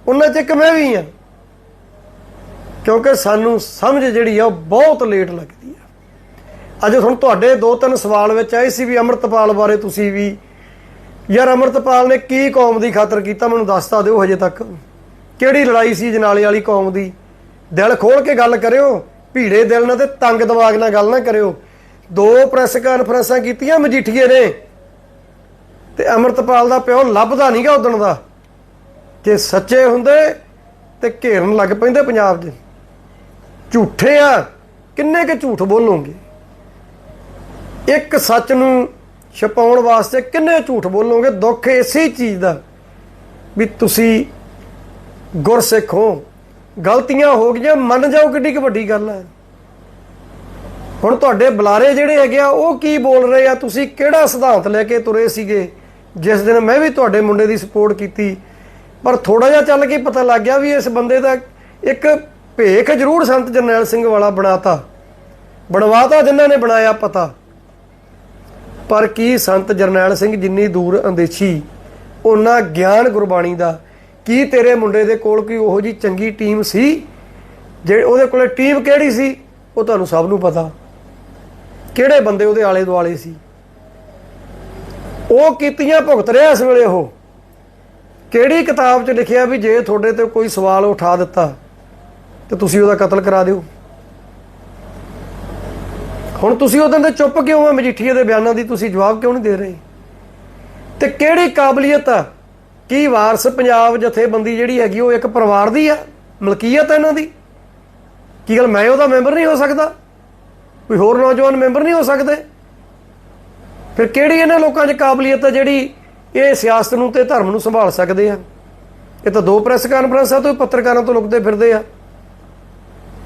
ਉਹਨਾਂ 'ਚ ਇੱਕ ਮੈਂ ਵੀ ਆ ਕਿਉਂਕਿ ਸਾਨੂੰ ਸਮਝ ਜਿਹੜੀ ਆ, ਉਹ ਬਹੁਤ ਲੇਟ ਲੱਗਦੀ ਆ। ਅੱਜ ਹੁਣ ਤੁਹਾਡੇ ਦੋ ਤਿੰਨ ਸਵਾਲ ਵਿੱਚ ਆਏ ਸੀ ਵੀ ਅਮਰਤਪਾਲ ਬਾਰੇ ਤੁਸੀਂ ਵੀ। ਯਾਰ ਅਮਰਤਪਾਲ ਨੇ ਕੀ ਕੌਮ ਦੀ ਖਾਤਰ ਕੀਤਾ, ਮੈਨੂੰ ਦੱਸਤਾ ਦਿਓ ਹਜੇ ਤੱਕ। ਕਿਹੜੀ ਲੜਾਈ ਸੀ ਜਨਾਲੇ ਵਾਲੀ ਕੌਮ ਦੀ? ਦਿਲ ਖੋਲ ਕੇ ਗੱਲ ਕਰਿਓ, ਭੀੜੇ ਦਿਲ ਨਾਲ ਤੇ ਤੰਗ ਦਿਮਾਗ ਨਾਲ ਗੱਲ ਨਾ ਕਰਿਓ। ਦੋ ਪ੍ਰੈਸ ਕਾਨਫਰੰਸਾਂ ਕੀਤੀਆਂ ਮਜੀਠੀਏ ਨੇ। ਤੇ ਅਮਰਤਪਾਲ ਦਾ ਪਿਓ ਲੱਭਦਾ ਨਹੀਂਗਾ ਉਦਣ ਦਾ ਜੇ ਸੱਚੇ ਹੁੰਦੇ ਤੇ ਘੇਰਨ ਲੱਗ ਪੈਂਦੇ ਪੰਜਾਬ 'ਚ ਝੂਠੇ ਆ, ਕਿੰਨੇ ਕੁ ਝੂਠ ਬੋਲੋਗੇ? ਇੱਕ ਸੱਚ ਨੂੰ ਛਪਾਉਣ ਵਾਸਤੇ ਕਿੰਨੇ ਝੂਠ ਬੋਲੋਗੇ? ਦੁੱਖ ਇਸੇ ਚੀਜ਼ ਦਾ ਵੀ ਤੁਸੀਂ ਗੁਰਸਿੱਖ ਹੋ, ਗਲਤੀਆਂ ਹੋ ਗਈਆਂ, ਮੰਨ ਜਾਓ ਕਿੱਡੀ ਕੁ ਵੱਡੀ ਗੱਲ ਹੈ ਹੁਣ ਤੁਹਾਡੇ ਬੁਲਾਰੇ ਜਿਹੜੇ ਹੈਗੇ ਆ, ਉਹ ਕੀ ਬੋਲ ਰਹੇ ਆ? ਤੁਸੀਂ ਕਿਹੜਾ ਸਿਧਾਂਤ ਲੈ ਕੇ ਤੁਰੇ ਸੀਗੇ? ਜਿਸ ਦਿਨ ਮੈਂ ਵੀ ਤੁਹਾਡੇ ਮੁੰਡੇ ਦੀ ਸਪੋਰਟ ਕੀਤੀ, ਪਰ ਥੋੜਾ ਜਿਹਾ ਚੱਲ ਕੇ ਪਤਾ ਲੱਗ ਗਿਆ ਵੀ ਇਸ ਬੰਦੇ ਦਾ ਇੱਕ ਭੇਖ ਜ਼ਰੂਰ ਸੰਤ ਜਰਨੈਲ ਸਿੰਘ ਵਾਲਾ ਬਣਾਤਾ। ਬਣਵਾਤਾ ਜਿਨ੍ਹਾਂ ਨੇ ਬਣਾਇਆ ਪਤਾ। ਪਰ ਕੀ ਸੰਤ ਜਰਨੈਲ ਸਿੰਘ ਜਿੰਨੀ ਦੂਰ ਅੰਦੇਸ਼ੀ, ਉਹਨਾਂ ਗਿਆਨ ਗੁਰਬਾਣੀ ਦਾ, ਕੀ ਤੇਰੇ ਮੁੰਡੇ ਦੇ ਕੋਲ ਕੋਈ ਉਹੋ ਜੀ ਚੰਗੀ ਟੀਮ ਸੀ? ਜੇ ਉਹਦੇ ਕੋਲੇ ਟੀਮ ਕਿਹੜੀ ਸੀ? ਉਹ ਤੁਹਾਨੂੰ ਸਭ ਨੂੰ ਪਤਾ। ਕਿਹੜੇ ਬੰਦੇ ਉਹਦੇ ਆਲੇ ਦੁਆਲੇ ਸੀ? ਉਹ ਕੀਤੀਆਂ ਭੁਗਤ ਰਿਹਾ ਇਸ ਵੇਲੇ ਉਹ। ਕਿਹੜੀ ਕਿਤਾਬ 'ਚ ਲਿਖਿਆ ਵੀ ਜੇ ਤੁਹਾਡੇ ਤੇ ਕੋਈ ਸਵਾਲ ਉਠਾ ਦਿੱਤਾ, ਤੇ ਤੁਸੀਂ ਉਹਦਾ ਕਤਲ ਕਰਾ ਦਿਓ। ਹੁਣ ਤੁਸੀਂ ਉਹਦੇ ਤੇ ਚੁੱਪ ਕਿਉਂ ਆ ਮਜੀਠੀਏ ਦੇ ਬਿਆਨਾਂ ਦੀ? ਤੁਸੀਂ ਜਵਾਬ ਕਿਉਂ ਨਹੀਂ ਦੇ ਰਹੇ? ਤੇ ਕਿਹੜੀ ਕਾਬਲੀਅਤ ਆ? ਕੀ ਵਾਰਸ ਪੰਜਾਬ ਜਥੇਬੰਦੀ ਜਿਹੜੀ ਹੈਗੀ ਉਹ ਇੱਕ ਪਰਿਵਾਰ ਦੀ ਆ? ਮਲਕੀਅਤ ਹੈ ਇਹਨਾਂ ਦੀ? ਕੀ ਗੱਲ ਮੈਂ ਉਹਦਾ ਮੈਂਬਰ ਨਹੀਂ ਹੋ ਸਕਦਾ? ਕੋਈ ਹੋਰ ਨੌਜਵਾਨ ਮੈਂਬਰ ਨਹੀਂ ਹੋ ਸਕਦੇ? ਫਿਰ ਕਿਹੜੀ ਇਹਨਾਂ ਲੋਕਾਂ 'ਚ ਕਾਬਲੀਅਤ ਹੈ ਜਿਹੜੀ ਇਹ ਸਿਆਸਤ ਨੂੰ ਤੇ ਧਰਮ ਨੂੰ ਸੰਭਾਲ ਸਕਦੇ ਆ? ਇਹ ਤਾਂ ਦੋ ਪ੍ਰੈਸ ਕਾਨਫਰੰਸਾਂ ਤੋਂ ਹੀ ਪੱਤਰਕਾਰਾਂ ਤੋਂ ਲੁਕਦੇ ਫਿਰਦੇ ਆ।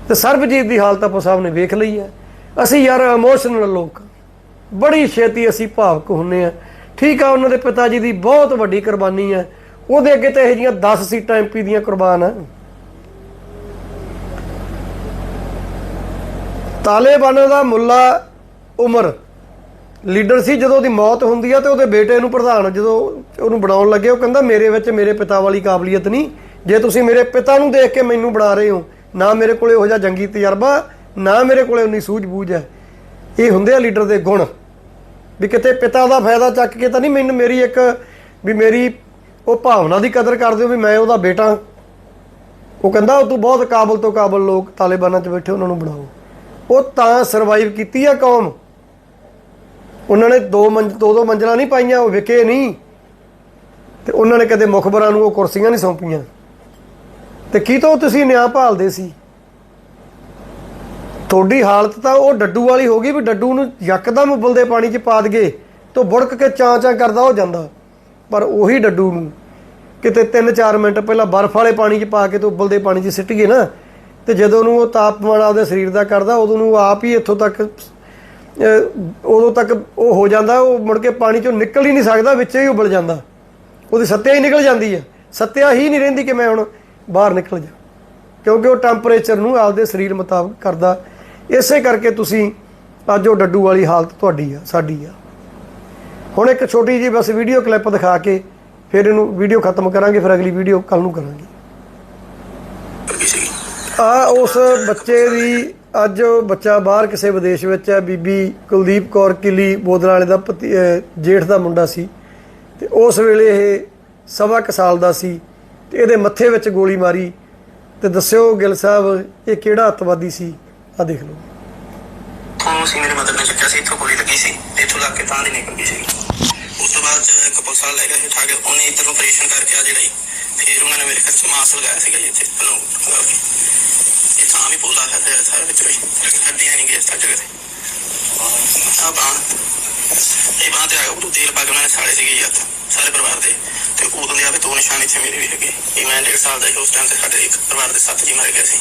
ਤੇ ਸਰਬਜੀਤ ਦੀ ਹਾਲਤ ਆਪਾਂ ਸਾਹਿਬ ਨੇ ਵੇਖ ਲਈ ਹੈ ਅਸੀਂ ਯਾਰ ਇਮੋਸ਼ਨਲ ਲੋਕ ਬੜੀ ਛੇਤੀ ਅਸੀਂ ਭਾਵਕ ਹੁੰਨੇ ਆ। ਠੀਕ ਆ, ਉਹਨਾਂ ਦੇ ਪਿਤਾ ਜੀ ਦੀ ਬਹੁਤ ਵੱਡੀ ਕੁਰਬਾਨੀ ਹੈ ਉਹਦੇ ਅੱਗੇ ਤਾਂ ਇਹ ਜੀਆਂ 10 ਸੀਟਾਂ ਐਮਪੀ ਦੀਆਂ ਕੁਰਬਾਨ ਆ। ਤਾਲਿਬਾਨ ਦਾ ਮੁੱਲਾ ਉਮਰ ਲੀਡਰ ਸੀ, ਜਦੋਂ ਉਹਦੀ ਮੌਤ ਹੁੰਦੀ ਆ ਤੇ ਉਹਦੇ ਬੇਟੇ ਨੂੰ ਪ੍ਰਧਾਨ ਜਦੋਂ ਉਹਨੂੰ ਬਣਾਉਣ ਲੱਗੇ, ਉਹ ਕਹਿੰਦਾ, ਮੇਰੇ ਵਿੱਚ ਮੇਰੇ ਪਿਤਾ ਵਾਲੀ ਕਾਬਲੀਅਤ ਨਹੀਂ। ਜੇ ਤੁਸੀਂ ਮੇਰੇ ਪਿਤਾ ਨੂੰ ਦੇਖ ਕੇ ਮੈਨੂੰ ਬਣਾ ਰਹੇ ਹੋ, ਨਾ ਮੇਰੇ ਕੋਲੇ ਉਹ ਜਿਹਾ ਜੰਗੀ ਤਜਰਬਾ, ਨਾ ਮੇਰੇ ਕੋਲੇ ਉਨੀ ਸੂਝ-ਬੂਝ ਹੈ। ਇਹ ਹੁੰਦੇ ਆ ਲੀਡਰ ਦੇ ਗੁਣ। ਵੀ ਕਿਤੇ ਪਿਤਾ ਦਾ ਫਾਇਦਾ ਚੱਕ ਕੇ ਤਾਂ ਨਹੀਂ ਮੈਨੂੰ ਮੇਰੀ ਇੱਕ ਵੀ ਮੇਰੀ ਉਹ ਭਾਵਨਾ ਦੀ ਕਦਰ ਕਰਦੇ ਹੋ ਵੀ ਮੈਂ ਉਹਦਾ ਬੇਟਾ ਉਹ ਕਹਿੰਦਾ ਤੂੰ ਬਹੁਤ ਕਾਬਲ ਤੋਂ ਕਾਬਲ ਲੋਕ ਤਾਲਿਬਾਨਾਂ 'ਚ ਬੈਠੇ, ਉਹਨਾਂ ਨੂੰ ਬਣਾਓ। ਉਹ ਤਾਂ ਸਰਵਾਈਵ ਕੀਤੀ ਆ ਕੌਮ। ਉਹਨਾਂ ਨੇ ਦੋ ਮੰਜ, ਦੋ ਦੋ ਮੰਜ਼ਲਾਂ ਨਹੀਂ ਪਾਈਆਂ, ਉਹ ਵਿਕੇ ਨਹੀਂ। ਤੇ ਉਹਨਾਂ ਨੇ ਕਦੇ ਮੁਖਬਰਾਂ ਨੂੰ ਉਹ ਕੁਰਸੀਆਂ ਨਹੀਂ ਸੌਂਪੀਆਂ। ਤੇ ਕੀ ਤੋਂ ਤੁਸੀਂ ਨਿਆਂ ਭਾਲਦੇ ਸੀ? ਤੁਹਾਡੀ ਹਾਲਤ ਤਾਂ ਉਹ ਡੱਡੂ ਵਾਲੀ ਹੋ ਗਈ ਵੀ ਡੱਡੂ ਨੂੰ ਯਕਦਮ ਉਬਲਦੇ ਪਾਣੀ 'ਚ ਪਾ ਦਗੇ ਤੋਂ ਬੁੜਕ ਕੇ ਚਾਂ ਚਾਂ ਕਰਦਾ ਹੋ ਜਾਂਦਾ। ਪਰ ਉਹੀ ਡੱਡੂ ਨੂੰ ਕਿਤੇ 3-4 ਮਿੰਟ ਪਹਿਲਾਂ ਬਰਫ਼ ਵਾਲੇ ਪਾਣੀ 'ਚ ਪਾ ਕੇ ਤੇ ਉਬਲਦੇ ਪਾਣੀ 'ਚ ਸਿੱਟ ਗਏ ਨਾ, ਤੇ ਜਦੋਂ ਨੂੰ ਉਹ ਤਾਪਮਾਨ ਆਪਦੇ ਸਰੀਰ ਦਾ ਕਰਦਾ, ਉਦੋਂ ਨੂੰ ਆਪ ਹੀ ਇੱਥੋਂ ਤੱਕ ਉਦੋਂ ਤੱਕ ਉਹ ਹੋ ਜਾਂਦਾ ਉਹ ਮੁੜ ਕੇ ਪਾਣੀ 'ਚੋਂ ਨਿਕਲ ਹੀ ਨਹੀਂ ਸਕਦਾ ਵਿੱਚੇ ਹੀ ਉਬਲ ਜਾਂਦਾ। ਉਹਦੀ ਸੱਤਿਆ ਹੀ ਨਿਕਲ ਜਾਂਦੀ ਹੈ ਸੱਤਿਆ ਹੀ ਨਹੀਂ ਰਹਿੰਦੀ ਕਿ ਮੈਂ ਹੁਣ ਬਾਹਰ ਨਿਕਲ ਜਾ। ਕਿਉਂਕਿ ਉਹ ਟੈਂਪਰੇਚਰ ਨੂੰ ਆਪਦੇ ਸਰੀਰ ਮੁਤਾਬਕ ਕਰਦਾ। ਇਸੇ ਕਰਕੇ ਤੁਸੀਂ ਅੱਜ ਉਹ ਡੱਡੂ ਵਾਲੀ ਹਾਲਤ ਤੁਹਾਡੀ ਆ ਸਾਡੀ ਆ। ਹੁਣ ਇੱਕ ਛੋਟੀ ਜਿਹੀ ਬਸ ਵੀਡੀਓ ਕਲਿੱਪ ਦਿਖਾ ਕੇ ਫਿਰ ਇਹਨੂੰ ਵੀਡੀਓ ਖਤਮ ਕਰਾਂਗੇ ਫਿਰ ਅਗਲੀ ਵੀਡੀਓ ਕੱਲ ਨੂੰ ਕਰਾਂਗੇ। ਆ ਉਸ ਬੱਚੇ ਦੀ ਅੱਜ ਉਹ ਬੱਚਾ ਬਾਹਰ ਕਿਸੇ ਵਿਦੇਸ਼ ਵਿੱਚ ਹੈ, ਬੀਬੀ ਕੁਲਦੀਪ ਕੌਰ ਕਿਲੀ ਬੋਦਲ ਵਾਲੇ ਦਾ ਜੇਠ ਦਾ ਮੁੰਡਾ ਸੀ। ਤੇ ਉਸ ਵੇਲੇ ਇਹ ਸਵਾ ਕੁ ਸਾਲ ਦਾ ਸੀ ਤੇ ਇਹਦੇ ਮੱਥੇ ਵਿੱਚ ਗੋਲੀ ਮਾਰੀ ਤੇ ਦੱਸਿਓ ਗਿੱਲ ਸਾਹਿਬ, ਇਹ ਕਿਹੜਾ ਅੱਤਵਾਦੀ ਸੀ? ਆ ਦੇਖ ਲਓ। ਤੋਂ ਸੀ? ਮੇਰੇ ਮਦਰ ਨੇ ਚੱਕਿਆ ਸੀ। ਇੱਥੋਂ ਗੋਲੀ ਲੱਗੀ ਸੀ। ਇੱਥੋਂ ਲੱਗ ਕੇ ਤਾਂ ਦੀ ਨਿਕਲ ਗਈ ਸੀ ਉਸ ਤੋਂ ਬਾਅਦ ਇੱਕ ਪੁਲਿਸ ਲੈ ਗਿਆ ਉਠਾ ਕੇ। ਉਹਨੇ ਇੱਧਰ ਆਪਰੇਸ਼ਨ ਕਰਕੇ ਆ ਜਿਹੜਾ ਫਿਰ ਉਹਨਾਂ ਨੇ ਮੇਰੇ ਖਿਆਲ ਮਾਸ ਲਗਾਇਆ ਸੀਗਾ ਜੀ ਇੱਥੇ। ਥਾਂ ਵੀ ਪੋਲਾ ਤੇ ਸਾਰਾ ਵਿੱਚ ਵੀ ਹੱਡੀਆਂ ਨਹੀਂ ਗਏ ਸੱਜ ਗਏ। ਆ ਬਾਂ ਇਹ ਬਾਂ ਤੇ ਆ ਉਹ ਤੇਲ ਪਾ ਕੇ ਉਹਨਾਂ ਨੇ ਸਾੜੇ ਸੀਗੇ ਹੱਥ ਸਾਰੇ ਪਰਿਵਾਰ ਦੇ। ਤੇ ਉਦੋਂ ਦੇ ਆਵੇ ਦੋ ਨਿਸ਼ਾਨ ਇੱਥੇ ਮੇਰੇ ਵੀ ਲੱਗੇ ਇਹ ਮੈਂ ਡੇਢ ਸਾਲ ਦਾ ਉਸ ਟਾਈਮ ਤੇ ਸਾਡੇ ਇੱਕ ਪਰਿਵਾਰ ਦੇ ਸੱਤ ਜੀ ਮਰ ਗਏ ਸੀ।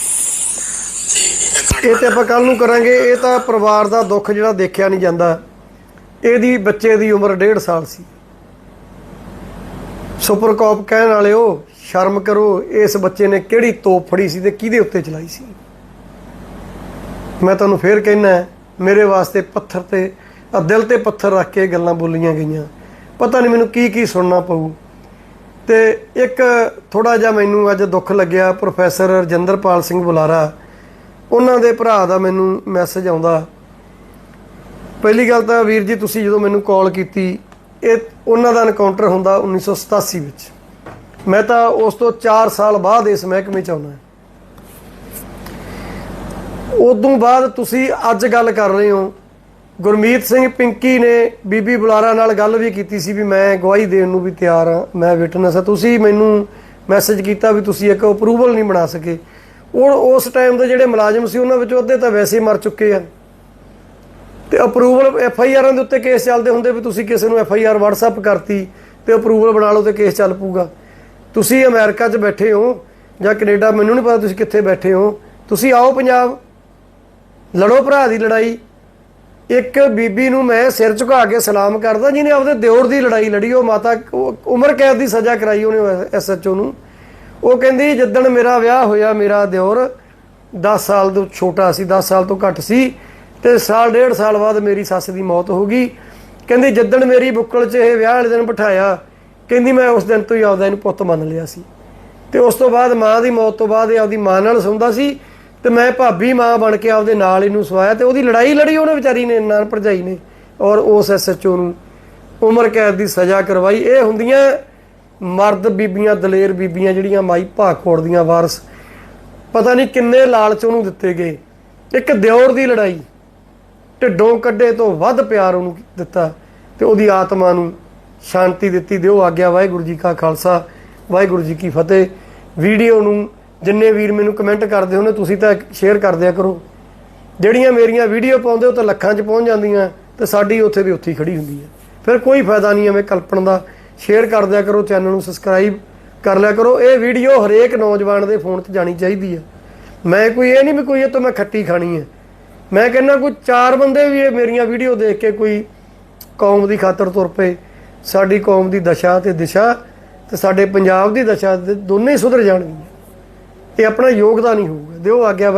ਤੇ ਇਹ ਤੇ ਆਪਾਂ ਕੱਲ ਨੂੰ ਕਰਾਂਗੇ ਇਹ ਤਾਂ ਪਰਿਵਾਰ ਦਾ ਦੁੱਖ ਜਿਹੜਾ ਦੇਖਿਆ ਨਹੀਂ ਜਾਂਦਾ। ਇਹਦੀ ਬੱਚੇ ਦੀ ਉਮਰ 1.5 ਸਾਲ ਸੀ। ਸੁਪਰ ਕੌਪ ਕਹਿਣ ਵਾਲਿਓ ਸ਼ਰਮ ਕਰੋ ਇਸ ਬੱਚੇ ਨੇ ਕਿਹੜੀ ਤੋਪ ਫੜੀ ਸੀ ਤੇ ਕਿਹਦੇ ਉੱਤੇ ਚਲਾਈ ਸੀ? ਮੈਂ ਤੁਹਾਨੂੰ ਫੇਰ ਕਹਿਣਾ ਮੇਰੇ ਵਾਸਤੇ ਪੱਥਰ ਤੇ ਆ ਦਿਲ ਤੇ ਪੱਥਰ ਰੱਖ ਕੇ ਗੱਲਾਂ ਬੋਲੀਆਂ ਗਈਆਂ। ਪਤਾ ਨਹੀਂ ਮੈਨੂੰ ਕੀ ਕੀ ਸੁਣਨਾ ਪਊ। ਤੇ ਇੱਕ ਥੋੜਾ ਜਿਹਾ ਮੈਨੂੰ ਅੱਜ ਦੁੱਖ ਲੱਗਿਆ, ਪ੍ਰੋਫੈਸਰ ਰਜਿੰਦਰਪਾਲ ਸਿੰਘ ਬੁਲਾਰਾ। ਉਹਨਾਂ ਦੇ ਭਰਾ ਦਾ ਮੈਨੂੰ ਮੈਸੇਜ ਆਉਂਦਾ। ਪਹਿਲੀ ਗੱਲ ਤਾਂ ਵੀਰ ਜੀ, ਤੁਸੀਂ ਜਦੋਂ ਮੈਨੂੰ ਕਾਲ ਕੀਤੀ, ਇਹ ਉਹਨਾਂ ਦਾ ਐਨਕਾਊਂਟਰ ਹੁੰਦਾ 1987 ਵਿੱਚ। ਮੈਂ ਤਾਂ ਉਸ ਤੋਂ 4 ਸਾਲ ਬਾਅਦ ਇਸ ਮਹਿਕਮੇ ਚ ਆਉਣਾ ਉਦੋਂ ਬਾਅਦ ਤੁਸੀਂ ਅੱਜ ਗੱਲ ਕਰ ਰਹੇ ਹੋ। ਗੁਰਮੀਤ ਸਿੰਘ ਪਿੰਕੀ ਨੇ ਬੀਬੀ ਬੁਲਾਰਾ ਨਾਲ ਗੱਲ ਵੀ ਕੀਤੀ ਸੀ ਵੀ ਮੈਂ ਗਵਾਹੀ ਦੇਣ ਨੂੰ ਵੀ ਤਿਆਰ ਹਾਂ, ਮੈਂ ਵਿਟਨੈਸ ਹਾਂ। ਤੁਸੀਂ ਮੈਨੂੰ ਮੈਸੇਜ ਕੀਤਾ ਵੀ ਤੁਸੀਂ ਇੱਕ ਅਪਰੂਵਲ ਨਹੀਂ ਬਣਾ ਸਕੇ। ਉਹ ਉਸ ਟਾਈਮ ਦੇ ਜਿਹੜੇ ਮੁਲਾਜ਼ਮ ਸੀ, ਉਹਨਾਂ ਵਿੱਚੋਂ ਅੱਧੇ ਤਾਂ ਵੈਸੇ ਮਰ ਚੁੱਕੇ ਆ। ਤੇ ਅਪਰੂਵਲ ਐਫ ਆਈ ਆਰਾਂ ਦੇ ਉੱਤੇ ਕੇਸ ਚੱਲਦੇ ਹੁੰਦੇ ਵੀ ਤੁਸੀਂ ਕਿਸੇ ਨੂੰ ਐਫ ਆਈ ਆਰ WhatsApp ਕਰਤੀ ਤੇ ਅਪਰੂਵਲ ਬਣਾ ਲਓ ਤੇ ਕੇਸ ਚੱਲ ਪੂਗਾ ਤੁਸੀਂ ਅਮਰੀਕਾ 'ਚ ਬੈਠੇ ਹੋ ਜਾਂ ਕੈਨੇਡਾ, ਮੈਨੂੰ ਨਹੀਂ ਪਤਾ ਤੁਸੀਂ ਕਿੱਥੇ ਬੈਠੇ ਹੋ। ਤੁਸੀਂ ਆਓ ਪੰਜਾਬ ਲੜੋ ਭਰਾ ਦੀ ਲੜਾਈ। ਇੱਕ ਬੀਬੀ ਨੂੰ ਮੈਂ ਸਿਰ ਝੁਕਾ ਕੇ ਸਲਾਮ ਕਰਦਾ, ਜਿਹਨੇ ਆਪਦੇ ਦਿਓਰ ਦੀ ਲੜਾਈ ਲੜੀ, ਉਹ ਮਾਤਾ ਉਮਰ ਕੈਦ ਦੀ ਸਜ਼ਾ ਕਰਾਈ ਉਹਨੇ ਐਸਐਚਓ ਨੂੰ। ਉਹ ਕਹਿੰਦੀ, ਜਿੱਦਣ ਮੇਰਾ ਵਿਆਹ ਹੋਇਆ, ਮੇਰਾ ਦਿਓਰ 10 ਸਾਲ ਤੋਂ ਛੋਟਾ ਸੀ 10 ਸਾਲ ਤੋਂ ਘੱਟ ਸੀ ਤੇ ਸਾਲ, ਡੇਢ ਸਾਲ ਬਾਅਦ ਮੇਰੀ ਸੱਸ ਦੀ ਮੌਤ ਹੋ ਗਈ। ਕਹਿੰਦੀ, ਜਿੱਦਣ ਮੇਰੀ ਬੁੱਕਲ 'ਚ ਇਹ ਵਿਆਹ ਵਾਲੇ ਦਿਨ ਬਿਠਾਇਆ, ਕਹਿੰਦੀ ਮੈਂ ਉਸ ਦਿਨ ਤੋਂ ਹੀ ਆਪਦਾ ਇਹਨੂੰ ਪੁੱਤ ਮੰਨ ਲਿਆ ਸੀ। ਤੇ ਉਸ ਤੋਂ ਬਾਅਦ ਮਾਂ ਦੀ ਮੌਤ ਤੋਂ ਬਾਅਦ ਇਹ ਆਪਦੀ ਮਾਂ ਨਾਲ ਸੌਂਦਾ ਸੀ। ਤੇ ਮੈਂ ਭਾਬੀ ਮਾਂ ਬਣ ਕੇ ਆਪਦੇ ਨਾਲ ਇਹਨੂੰ ਸਵਾਇਆ ਤੇ ਉਹਦੀ ਲੜਾਈ ਲੜੀ ਉਹਨੇ ਵਿਚਾਰੀ ਨੇ ਨਾਲ ਭਰਜਾਈ ਨੇ ਔਰ ਉਸ ਐਸਐਚਓ ਨੂੰ। ਉਮਰ ਕੈਦ ਦੀ ਸਜ਼ਾ ਕਰਵਾਈ। ਇਹ ਹੁੰਦੀਆਂ ਮਰਦ ਬੀਬੀਆਂ, ਦਲੇਰ ਬੀਬੀਆਂ ਜਿਹੜੀਆਂ ਮਾਈ ਭਾਖੋੜ ਦੀਆਂ ਵਾਰਸ, ਪਤਾ ਨਹੀਂ ਕਿੰਨੇ ਲਾਲਚ ਉਹਨੂੰ ਦਿੱਤੇ ਗਏ। ਇੱਕ ਦਿਓਰ ਦੀ ਲੜਾਈ, ਢਿੱਡੋਂ ਕੱਢੇ ਤੋਂ ਵੱਧ ਪਿਆਰ ਉਹਨੂੰ ਦਿੱਤਾ ਤੇ ਉਹਦੀ ਆਤਮਾ ਨੂੰ ਸ਼ਾਂਤੀ ਦਿੱਤੀ। ਦਿਓ ਆਗਿਆ, ਵਾਹਿਗੁਰੂ ਜੀ ਕਾ ਖਾਲਸਾ, ਵਾਹਿਗੁਰੂ ਜੀ ਕੀ ਫਤਿਹ। ਵੀਡੀਓ ਨੂੰ ਜਿੰਨੇ ਵੀਰ ਮੈਨੂੰ ਕਮੈਂਟ ਕਰਦੇ ਹੋ ਤੁਸੀਂ ਤਾਂ ਸ਼ੇਅਰ ਕਰਦਿਆ ਕਰੋ। ਜਿਹੜੀਆਂ ਮੇਰੀਆਂ ਵੀਡੀਓ ਪਾਉਂਦੇ ਉਹ ਤਾਂ ਲੱਖਾਂ 'ਚ ਪਹੁੰਚ ਜਾਂਦੀਆਂ, ਤੇ ਸਾਡੀ ਉੱਥੇ ਦੀ ਉੱਥੇ ਹੀ ਖੜੀ ਹੁੰਦੀ ਹੈ। ਫਿਰ ਕੋਈ ਫਾਇਦਾ ਨਹੀਂ ਐਵੇਂ ਕਲਪਣ ਦਾ। ਸ਼ੇਅਰ ਕਰਦਿਆ ਕਰੋ ਚੈਨਲ ਨੂੰ ਸਬਸਕ੍ਰਾਈਬ ਕਰ ਲਿਆ ਕਰੋ। ਇਹ ਵੀਡੀਓ ਹਰੇਕ ਨੌਜਵਾਨ ਦੇ ਫੋਨ 'ਚ ਜਾਣੀ ਚਾਹੀਦੀ ਹੈ। ਮੈਂ ਕੋਈ ਇਹ ਨਹੀਂ ਵੀ ਕੋਈ ਇਹ ਤੋਂ ਮੈਂ ਖੱਟੀ ਖਾਣੀ ਹੈ। ਮੈਂ ਕਹਿੰਦਾ ਕੋਈ ਚਾਰ ਬੰਦੇ ਵੀ ਇਹ ਮੇਰੀਆਂ ਵੀਡੀਓ ਦੇਖ ਕੇ ਕੋਈ ਕੌਮ ਦੀ ਖਾਤਰ ਤੁਰ ਪਏ। ਸਾਡੀ ਕੌਮ ਦੀ ਦਸ਼ਾ ਤੇ ਦਿਸ਼ਾ ਤੇ ਸਾਡੇ ਪੰਜਾਬ ਦੀ ਦਸ਼ਾ ਤੇ ਦੋਨੇ ਹੀ ਸੁਧਰ ਜਾਣਗੀਆਂ। ਇਹ ਆਪਣਾ ਯੋਗਦਾਨ ਹੀ ਹੋਊਗਾ। ਦਿਓ ਆਗਿਆ ਵਾਹਿਗੁਰੂ।